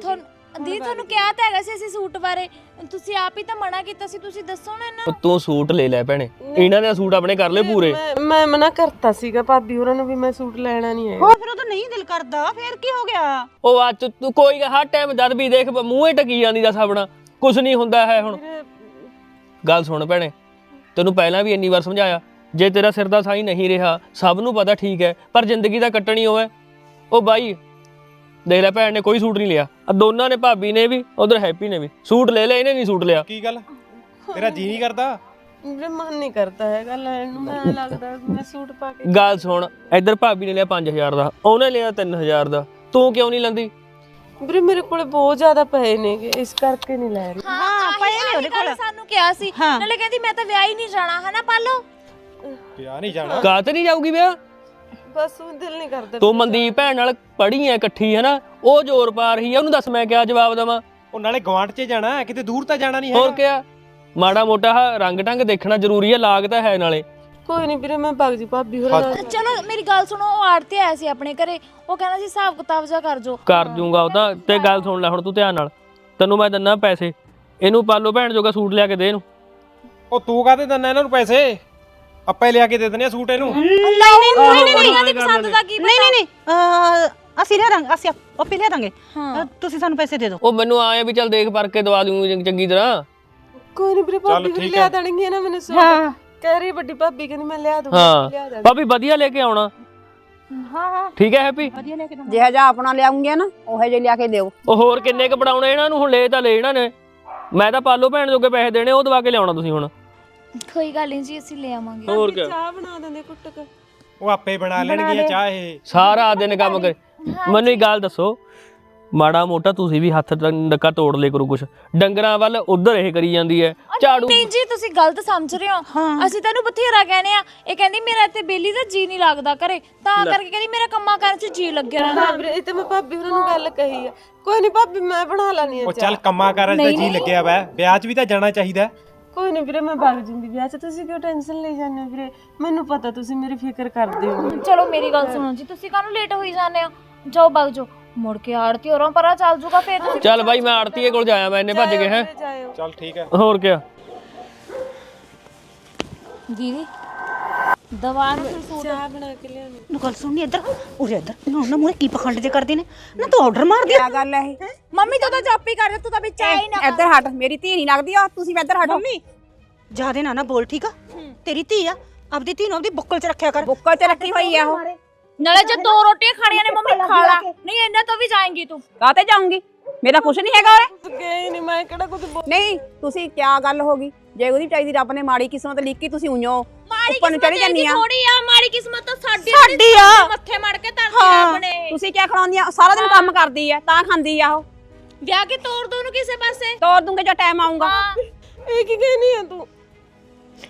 ਤੁਹਾਨੂੰ ਦੀਦੀ ਤੁਹਾਨੂੰ ਕਿਹਾ ਤਾਂ ਹੈਗਾ ਸੀ ਅਸੀਂ ਸੂਟ ਬਾਰੇ। ਤੁਸੀਂ ਆਪ ਹੀ ਤਾਂ ਮਨਾ ਕੀਤਾ ਸੀ ਤੁਸੀਂ ਦੱਸੋ ਨਾ ਇਹਨਾਂ ਉਹ ਤੂੰ ਸੂਟ ਲੈ ਲੈ ਭੈਣੇ। ਇਹਨਾਂ ਨੇ ਸੂਟ ਆਪਣੇ ਕਰ ਲਏ ਪੂਰੇ। ਮੈਂ ਮੈਂ ਮਨਾ ਕਰਤਾ ਸੀਗਾ ਭਾਬੀ ਹੋਰਾਂ ਨੂੰ ਵੀ ਮੈਂ ਸੂਟ ਲੈਣਾ ਨਹੀਂ ਹੈ ਹੋਰ ਫਿਰ ਉਹ ਤਾਂ ਨਹੀਂ ਦਿਲ ਕਰਦਾ ਫੇਰ ਕੀ ਹੋ ਗਿਆ? ਉਹ ਅੱਜ ਤੂੰ ਕੋਈ ਹਰ ਟਾਈਮ ਜਦ ਵੀ ਦੇਖ ਮੂੰਹੇ ਟਕੀ ਜਾਂਦੀ ਦੱਸ ਆਪਣਾ। ਕੁਝ ਨਹੀਂ ਹੁੰਦਾ ਹੈ ਹੁਣ। ਗੱਲ ਸੁਣ ਭੈਣੇ। ਤੈਨੂੰ ਪਹਿਲਾਂ ਵੀ ਇੰਨੀ ਵਾਰ ਸਮਝਾਇਆ। ਜੇ ਤੇਰਾ ਸਿਰ ਦਾ ਸਾਈ ਨਹੀਂ ਰਿਹਾ ਸਭ ਨੂੰ ਪਤਾ ਠੀਕ ਹੈ ਪਰ ਜ਼ਿੰਦਗੀ ਦਾ ਕੱਟਣੀ ਹੋਵੇ। ਉਹ ਬਾਈ ਦੇਖ ਲੈ ਭੈਣ ਨੇ ਕੋਈ ਸੂਟ ਨਹੀਂ ਲਿਆ। ਆ ਦੋਨਾਂ ਨੇ ਭਾਬੀ ਨੇ ਵੀ ਉਧਰ ਹੈਪੀ ਨੇ ਵੀ। ਸੂਟ ਲੈ ਲਿਆ ਇਹਨੇ ਨਹੀਂ ਸੂਟ ਲਿਆ। ਕੀ ਗੱਲ? ਤੇਰਾ ਜੀ ਨਹੀਂ ਕਰਦਾ? ਮੇਰੇ ਮਨ ਨਹੀਂ ਕਰਦਾ ਹੈਗਾ ਲੈਣ ਨੂੰ ਮੈਂ ਲੱਗਦਾ ਮੈਂ ਸੂਟ ਪਾ ਕੇ ਗੱਲ ਸੁਣ ਇੱਧਰ ਭਾਬੀ ਨੇ ਲਿਆ 5000 ਦਾ ਉਹਨੇ ਲਿਆ 3000 ਦਾ। ਤੂੰ ਕਿਉਂ ਨਹੀਂ ਲੈਂਦੀ? ਵੀਰੇ ਮੇਰੇ ਕੋਲੇ ਬਹੁਤ ਜ਼ਿਆਦਾ ਪਏ ਨੇਗੇ ਇਸ ਕਰਕੇ ਨਹੀਂ ਲੈ ਰਹੀ। ਹਾਂ, ਪਏ ਨੇ ਉਹਦੇ ਕੋਲ। ਸਾਨੂੰ ਕਿਹਾ ਸੀ। ਨਾਲੇ ਕਹਿੰਦੀ ਮੈਂ ਤਾਂ ਵਿਆਹ ਹੀ ਨਹੀਂ ਜਾਣਾ ਹਨਾ ਪਾਲੋ? ਵਿਆਹ ਨਹੀਂ ਜਾਣਾ? ਕਾਹ ਤੇ ਨਹੀਂ ਜਾਊਗੀ ਵਿਆਹ? ਬਸ ਉਹ ਦਿਲ ਨਹੀਂ ਕਰਦਾ ਤੂੰ ਮਨਦੀਪ ਭੈਣ ਨਾਲ ਪੜ੍ਹੀ ਐ ਇਕੱਠੀ ਹੈ ਨਾ ਉਹ ਜ਼ੋਰ ਪਾ ਰਹੀ ਐ ਉਹਨੂੰ ਦੱਸ ਮੈਂ ਕਿਆ ਜਵਾਬ ਦੇਵਾਂ? ਉਹ ਨਾਲੇ ਗਵਾਂਢ 'ਚ ਜਾਣਾ ਹੈ, ਕਿਤੇ ਦੂਰ ਤਾਂ ਜਾਣਾ ਨਹੀਂ ਹੋਰ ਹੈਗਾ। ਕਿਆ? ਮਾੜਾ ਮੋਟਾ ਆਹ ਰੰਗ ਟੰਗ ਦੇਖਣਾ ਜ਼ਰੂਰੀ ਹੈ ਲਾਗ ਤਾਂ ਹੈ ਨਾਲੇ। ਕੋਈ ਨਹੀਂ ਵੀਰੇ ਮੈਂ ਭੱਗ ਜੀ ਭਾਬੀ ਹੋਰਾਂ ਨਾਲ ਚਲੋ ਮੇਰੀ ਗੱਲ ਸੁਣੋ ਉਹ ਆੜਤੇ ਆਇਆ ਸੀ ਆਪਣੇ ਘਰੇ। ਉਹ ਕਹਿੰਦਾ ਸੀ ਹਿਸਾਬ ਕਿਤਾਬ ਜਾ ਕਰ ਜੋ। ਕਰ ਜੂੰਗਾ ਉਹ ਤਾਂ ਤੇ ਗੱਲ ਸੁਣ ਲੈ ਹੁਣ ਤੂੰ ਧਿਆਨ ਨਾਲ। ਤੈਨੂੰ ਮੈਂ ਦਿੰਨਾ ਪੈਸੇ। ਇਹਨੂੰ ਪਾਲੋ ਭੈਣ ਜੋਗਾ ਸੂਟ ਲਿਆ ਕੇ ਦੇ ਇਹਨੂੰ। ਉਹ ਤੂੰ ਕਾਹਦੇ ਦਿੰਦਾ ਇਹਨਾਂ ਨੂੰ ਪੈਸੇ? ਆਪੇ ਲਿਆ ਕੇ ਦੇ ਦਿੰਦੇ ਆ ਸੂਟ ਇਹਨੂੰ। ਨਹੀਂ ਨਹੀਂ ਨਹੀਂ ਨਹੀਂ ਕੁੜੀਆਂ ਦੀ ਪਸੰਦ ਦਾ ਕੀ ਨਹੀਂ ਨਹੀਂ ਨਹੀਂ ਅਹ, ਅਸੀਂ ਲਿਆ ਦਾਂਗੇ ਅਸੀਂ ਆਪੇ ਲਿਆ ਦਾਂਗੇ। ਅਹ, ਤੁਸੀਂ ਸਾਨੂੰ ਪੈਸੇ ਦੇ ਦਿਓ। ਉਹ ਮੈਨੂੰ ਆਏ ਵੀ ਚੱਲ ਦੇਖ ਪਰ ਕੇ ਦਵਾ ਦੂੰਗੀ ਚੰਗੀ ਤਰ੍ਹਾਂ। ਕੋਈ ਨਹੀਂ ਵੀਰੇ ਭਾਬੀ ਵੀ ਲਿਆ ਹੈ। ਦੇਣਗੇ ਨਾ ਮੈਨੂੰ ਸੂਟ। ਹਾਂ। ਕਹਿ ਰਹੀ ਵੱਡੀ ਭਾਬੀ ਕਹਿੰਦੀ ਮੈਂ ਲਿਆ ਦੂੰਗੀ ਹਾਂ। ਭਾਬੀ ਵਧੀਆ ਲੈ ਕੇ ਆਉਣਾ। ਹਾਂ ਹਾਂ। ਠੀਕ ਹੈ ਹੈਪੀ? ਵਧੀਆ ਲੈ ਕੇ ਦਾਂਗੇ ਜਿਹੜਾ ਜਾ ਆਪਣਾ ਲਿਆਉਂਗੇ ਨਾ ਉਹੇ ਜੇ ਲਿਆ ਕੇ ਦਿਓ। ਉਹ ਹੋਰ ਕਿੰਨੇ ਕ ਪੜਾਉਣੇ ਇਹਨਾਂ ਨੂੰ ਹੁਣ ਲੈ ਤਾਂ ਲੈ ਇਹਨਾਂ ਨੇ। ਮੈਂ ਤਾਂ ਪਾਲੋ ਭੈਣ ਜੋਗੇ ਪੈਸੇ ਦੇਣੇ ਉਹ ਦਵਾ ਕੇ ਲਿਆਉਣਾ ਤੁਸੀਂ ਹੁਣ। ਕੋਈ ਗੱਲ ਨਹੀਂ ਜੀ ਅਸੀਂ ਲੈ ਆਵਾਂਗੇ। ਹੋਰ ਕਿਆ? ਚਾਹ ਬਣਾ ਦਿੰਦੇ ਕੁੱਟ ਕੇ ਉਹ ਆਪੇ ਬਣਾ ਲੈਣਗੀਆਂ ਚਾਹ ਇਹ। ਸਾਰਾ ਦਿਨ ਕੰਮ ਕਰ। ਮੈਨੂੰ ਇੱਕ ਗੱਲ ਦੱਸੋ ਮਾੜਾ ਮੋਟਾ ਤੁਸੀਂ ਵੀ ਹੱਥ ਡੱਕਾ ਤੋੜ ਲੈ ਕਰੋ ਕੁਛ। ਡੰਗਰਾਂ ਵੱਲ ਉਧਰ ਇਹ ਕਰੀ ਜਾਂਦੀ ਹੈ ਝਾੜੂ। ਨਹੀਂ ਜੀ ਤੁਸੀਂ ਗਲਤ ਸਮਝ ਰਹੇ ਹੋ। ਅਸੀਂ ਤੈਨੂੰ ਬਥੇਰਾ ਕਹਿੰਦੇ ਆ ਇਹ ਕਹਿੰਦੀ ਮੇਰਾ ਇੱਥੇ ਬੇਲੀ ਦਾ ਜੀ ਨਹੀਂ ਲੱਗਦਾ ਘਰੇ। ਤਾਂ ਕਰਕੇ ਕਹਿੰਦੀ ਮੇਰਾ ਕੰਮਾਂ ਕਰਨ 'ਚ ਜੀ ਲੱਗਿਆ ਰਹਿੰਦਾ। ਹਾਂ ਵੀਰੇ ਇਹ ਤੇ ਮੈਂ ਭਾਬੀ ਹੋਰਾਂ ਨੂੰ ਗੱਲ ਕਹੀ ਆ। ਕੋਈ ਨਹੀਂ ਭਾਬੀ ਮੈਂ ਬਣਾ ਲੈਣੀ ਆ ਉਹ ਚੱਲ ਕੰਮਾਂ ਕਾਰਾਂ 'ਚ ਜੀ ਲੱਗਿਆ ਵਾ। ਵਿਆਹ 'ਚ ਵੀ ਤਾਂ ਜਾਣਾ ਚਾਹੀਦਾ। ਕੋਈ ਨਹੀਂ ਵੀਰੇ ਮੈਂ ਭੱਗ ਜੂੰਗੀ ਵਿਆਹ 'ਚ। ਤੁਸੀਂ ਕਿਉਂ ਟੈਨਸ਼ਨ ਲਈ ਜਾਂਦੇ ਹੋ ਵੀਰੇ? ਮੈਨੂੰ ਪਤਾ ਤੁਸੀਂ ਮੇਰੀ ਫਿਕਰ ਕਰਦੇ ਹੋ। ਚਲੋ ਮੇਰੀ ਗੱਲ ਸੁਣੋ ਜੀ ਤੁਸੀਂ ਕਾਹਨੂੰ ਲੇਟ ਹੋਈ ਜਾਂਦੇ ਹੋ? ਜਾਓ ਬਗ ਜਾਓ। ਮੁੜ ਕੇ ਆੜਤੀ ਹੋਰਾਂ ਪਰਾਂ ਚੱਲ ਜੂਗਾ ਫੇਰ ਤੁਸੀਂ ਚੱਲ ਬਾਈ ਮੈਂ ਆੜਤੀਏ ਕੋਲ ਜਾਇਆ ਮੈਂ ਇੰਨੇ ਭੱਜ ਗਏ ਹੈ। ਜਾਇਓ। ਚੱਲ ਠੀਕ ਹੈ। ਹੋਰ ਕਿਆ? ਦੀਦੀ ਦਵਾ ਨੂੰ ਫਿਰ ਸੂਟ ਚਾਹ ਬਣਾ ਕੇ ਲਿਆਉਣੀ। ਨੂੰ ਗੱਲ ਸੁਣਨੀ ਇੱਧਰ ਉਰੇ ਇੱਧਰ। ਨਾ ਉਹਨਾਂ ਮੂਰੇ ਕੀ ਪਖੰਡ ਜੇ ਕਰਦੇ ਨੇ। ਨਾ ਤੂੰ ਆਰਡਰ ਮਾਰ ਦੇ। ਕੀ ਗੱਲ ਹੈ ਇਹ? ਮੰਮੀ ਤੂੰ ਤਾਂ ਚੁੱਪ ਹੀ ਕਰ ਜਾ ਤੂੰ ਤਾਂ ਵਿੱਚ ਆਈ ਨਾ ਇੱਧਰ ਹਟ ਮੇਰੀ ਧੀ ਨਹੀਂ ਲੱਗਦੀ ਆ ਤੁਸੀਂ ਵੀ ਇੱਧਰ ਹਟੋ। ਮੰਮੀ ਜਿਆਦੇ ਨਾ ਨਾ ਬੋਲ ਠੀਕ ਆ? ਤੇਰੀ ਧੀ ਆ ਆਪਦੀ ਧੀ ਨੂੰ ਆਪਦੀ ਬੁੱਕਲ 'ਚ ਰੱਖਿਆ ਕਰ। ਬੁੱਕਲ 'ਚ ਰੱਖੀ ਹੋਈ ਆ ਉਹ। ਨਾਲੇ ਜੇ ਦੋ ਰੋਟੀਆਂ ਖਾਣੀਆਂ ਨੇ ਮੰਮੀ ਖਾ ਲਾ ਨਹੀਂ ਇਹਨਾਂ ਤੋਂ ਵੀ ਜਾਏਂਗੀ ਤੂੰ। ਕਾਤੇ ਜਾਊਂਗੀ? ਮੇਰਾ ਕੁਛ ਨਹੀਂ ਹੈਗਾ ਉਰੇ। ਗਏ ਨਹੀਂ ਮੈਂ ਕਿਹੜਾ ਕੁਝ ਨਹੀਂ ਤੁਸੀਂ ਕੀ ਗੱਲ ਹੋ ਗਈ? ਜੇ ਉਹਦੀ ਚਾਹੀਦੀ ਰੱਬ ਨੇ ਮਾੜੀ ਕਿਸਮਤ ਲਿਖੀ ਤੁਸੀਂ ਉਈਓ। ਮਾੜੀ ਉੱਪਰ ਨੂੰ ਚੜੀ ਜਾਂਦੀ ਆ। ਥੋੜੀ ਆ ਮਾੜੀ ਕਿਸਮਤ ਤਾਂ ਸਾਡੀ ਸਾਡੀ ਆ। ਮੱਥੇ ਮੜ ਕੇ ਧਰਤੀ ਰੱਬ ਨੇ ਤੁਸੀਂ ਕੀ ਖਲਾਉਂਦੀਆਂ ਸਾਰਾ ਦਿਨ ਕੰਮ ਕਰਦੀ ਆ ਤਾਂ ਖਾਂਦੀ ਆ ਉਹ। ਵਿਆਹ ਕੇ ਤੋੜ ਦੋ ਨੂੰ ਕਿਸੇ ਪਾਸੇ। ਤੋੜ ਦੂੰਗੇ ਜੋ ਟਾਈਮ ਆਊਗਾ। ਹਾਂ। ਇਹ ਕੀ ਕਹਿਨੀ ਆ ਤੂੰ?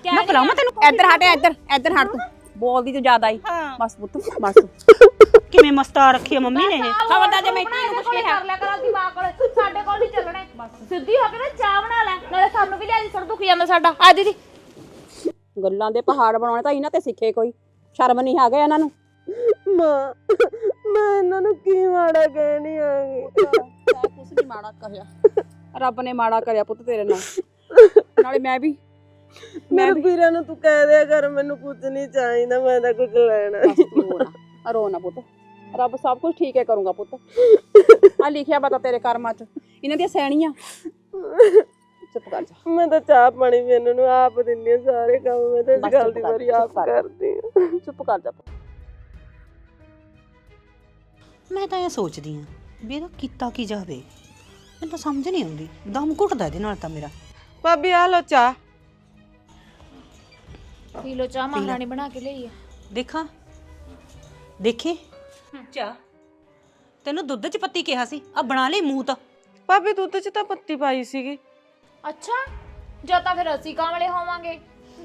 ਨਾ ਬੁਲਾਵਾਂ ਤੈਨੂੰ? ਇੱਧਰ ਹਟ ਇੱਧਰ ਇੱਧਰ ਹਟ ਤੂੰ। ਬੋਲਦੀ ਤੂੰ ਜ਼ਿਆਦਾ ਹੀ। ਬਸ ਪੁੱਤ ਬਸ। ਕਿਵੇਂ ਮਸਤਾ ਰੱਖੀ ਆ ਮੰਮੀ ਨੇ ਖਬਰਦਾਰ ਜੇ ਮੈਂ ਧੀ ਨੂੰ ਕੁਛ ਕਿਹਾ। ਕਰ ਲਿਆ ਕਰ ਆਪਣੀ ਮਾਂ ਕੋਲ। ਸਾਡੇ ਕੋਲ ਨਹੀਂ ਚੱਲਣੇ। ਸਿੱਧੀ ਹੋ ਕੇ ਨਾ ਚਾਹ ਬਣਾ ਲੈ ਨਾਲੇ ਸਾਨੂੰ ਵੀ ਲਿਆ ਦੀ ਸਰ ਦੁਖੀ ਜਾਂਦਾ ਸਾਡਾ। ਆ ਦੀਦੀ। ਗੱਲਾਂ ਦੇ ਪਹਾੜ ਬਣਾਉਣੇ ਤਾਂ ਇਹਨਾਂ ਤੇ ਸਿੱਖੇ ਕੋਈ। ਸ਼ਰਮ ਨਹੀਂ ਆ ਗਿਆ ਇਹਨਾਂ ਨੂੰ। ਮਾਂ ਮੈਂ ਇਹਨਾਂ ਨੂੰ ਕੀ ਮਾੜਾ ਕਹਿਣੀ ਆ ਗਈ ਮੈਂ ਕੁਛ ਨਹੀਂ ਮਾੜਾ ਕਰਿਆ ਰੱਬ ਨੇ ਮਾੜਾ ਕਰਿਆ ਪੁੱਤ ਤੇਰੇ ਨਾਲ। ਨਾਲੇ ਮੈਂ ਵੀ ਮੇਰੇ ਵੀਰਾਂ ਨੂੰ ਤੂੰ ਕਹਿ ਦਿਆ ਕਰ ਮੈਨੂੰ ਕੁਝ ਨਹੀਂ ਚਾਹੀਦਾ ਮੈਂ ਤਾਂ ਕੁਝ ਲੈਣਾ। ਬਸ ਤੂੰ ਰੋ ਨਾ ਰੋ ਨਾ ਪੁੱਤ। ਰੱਬ ਸਭ ਕੁਝ ਠੀਕ ਹੈ ਕਰੂੰਗਾ ਪੁੱਤ। ਆ ਲਿਖਿਆ ਪਤਾ ਤੇਰੇ ਕਰਮਾਂ 'ਚ। ਇਹਨਾਂ ਦੀਆਂ ਸੈਣੀਆਂ। ਚੁੱਪ ਕਰ ਜਾ। ਮੈਂ ਤਾਂ ਚਾਹ ਪਾਣੀ ਵੀ ਇਹਨਾਂ ਨੂੰ ਆਪ ਦਿੰਦੀ ਆ ਸਾਰੇ ਕੰਮ ਮੈਂ ਤਾਂ ਇਸ ਬਸ ਗੱਲ ਚੁੱਪ ਦੀ ਕਰ, ਵਾਰੀ ਚੁੱਪ ਆਪ ਕਰ। ਕਰਦੀ ਆ ਚੁੱਪ ਕਰ ਜਾ। ਮੈਂ ਤਾਂ ਇਹ ਸੋਚਦੀ ਆ ਵੀ ਇਹਦਾ ਕੀਤਾ ਕੀ ਜਾਵੇ। ਮੈਨੂੰ ਤਾਂ ਸਮਝ ਨਹੀਂ ਆਉਂਦੀ। ਦਮ ਘੁੱਟਦਾ ਇਹਦੇ ਨਾਲ ਤਾਂ ਮੇਰਾ। ਭਾਬੀ ਆ ਲੋ ਚਾਹ। ਪੀ ਲੋ ਚਾਹ ਮਹਾਰਾਣੀ ਬਣਾ ਕੇ ਲਈ ਆ। ਦੇਖਾਂ। ਦੇਖੀ। ਚਾ ਤੈਨੂੰ ਦੁੱਧ 'ਚ ਪੱਤੀ ਕਿਹਾ ਸੀ। ਆ ਬਣਾ ਲਈ ਮੂੰਹ ਤਾਂ। ਭਾਬੀ ਦੁੱਧ 'ਚ ਤਾਂ ਪੱਤੀ ਪਾਈ ਸੀਗੀ। ਅੱਛਾ ਜਾਂ ਤਾਂ ਫਿਰ ਅਸੀਂ ਕਾਮਲੇ ਹੋਵਾਂਗੇ।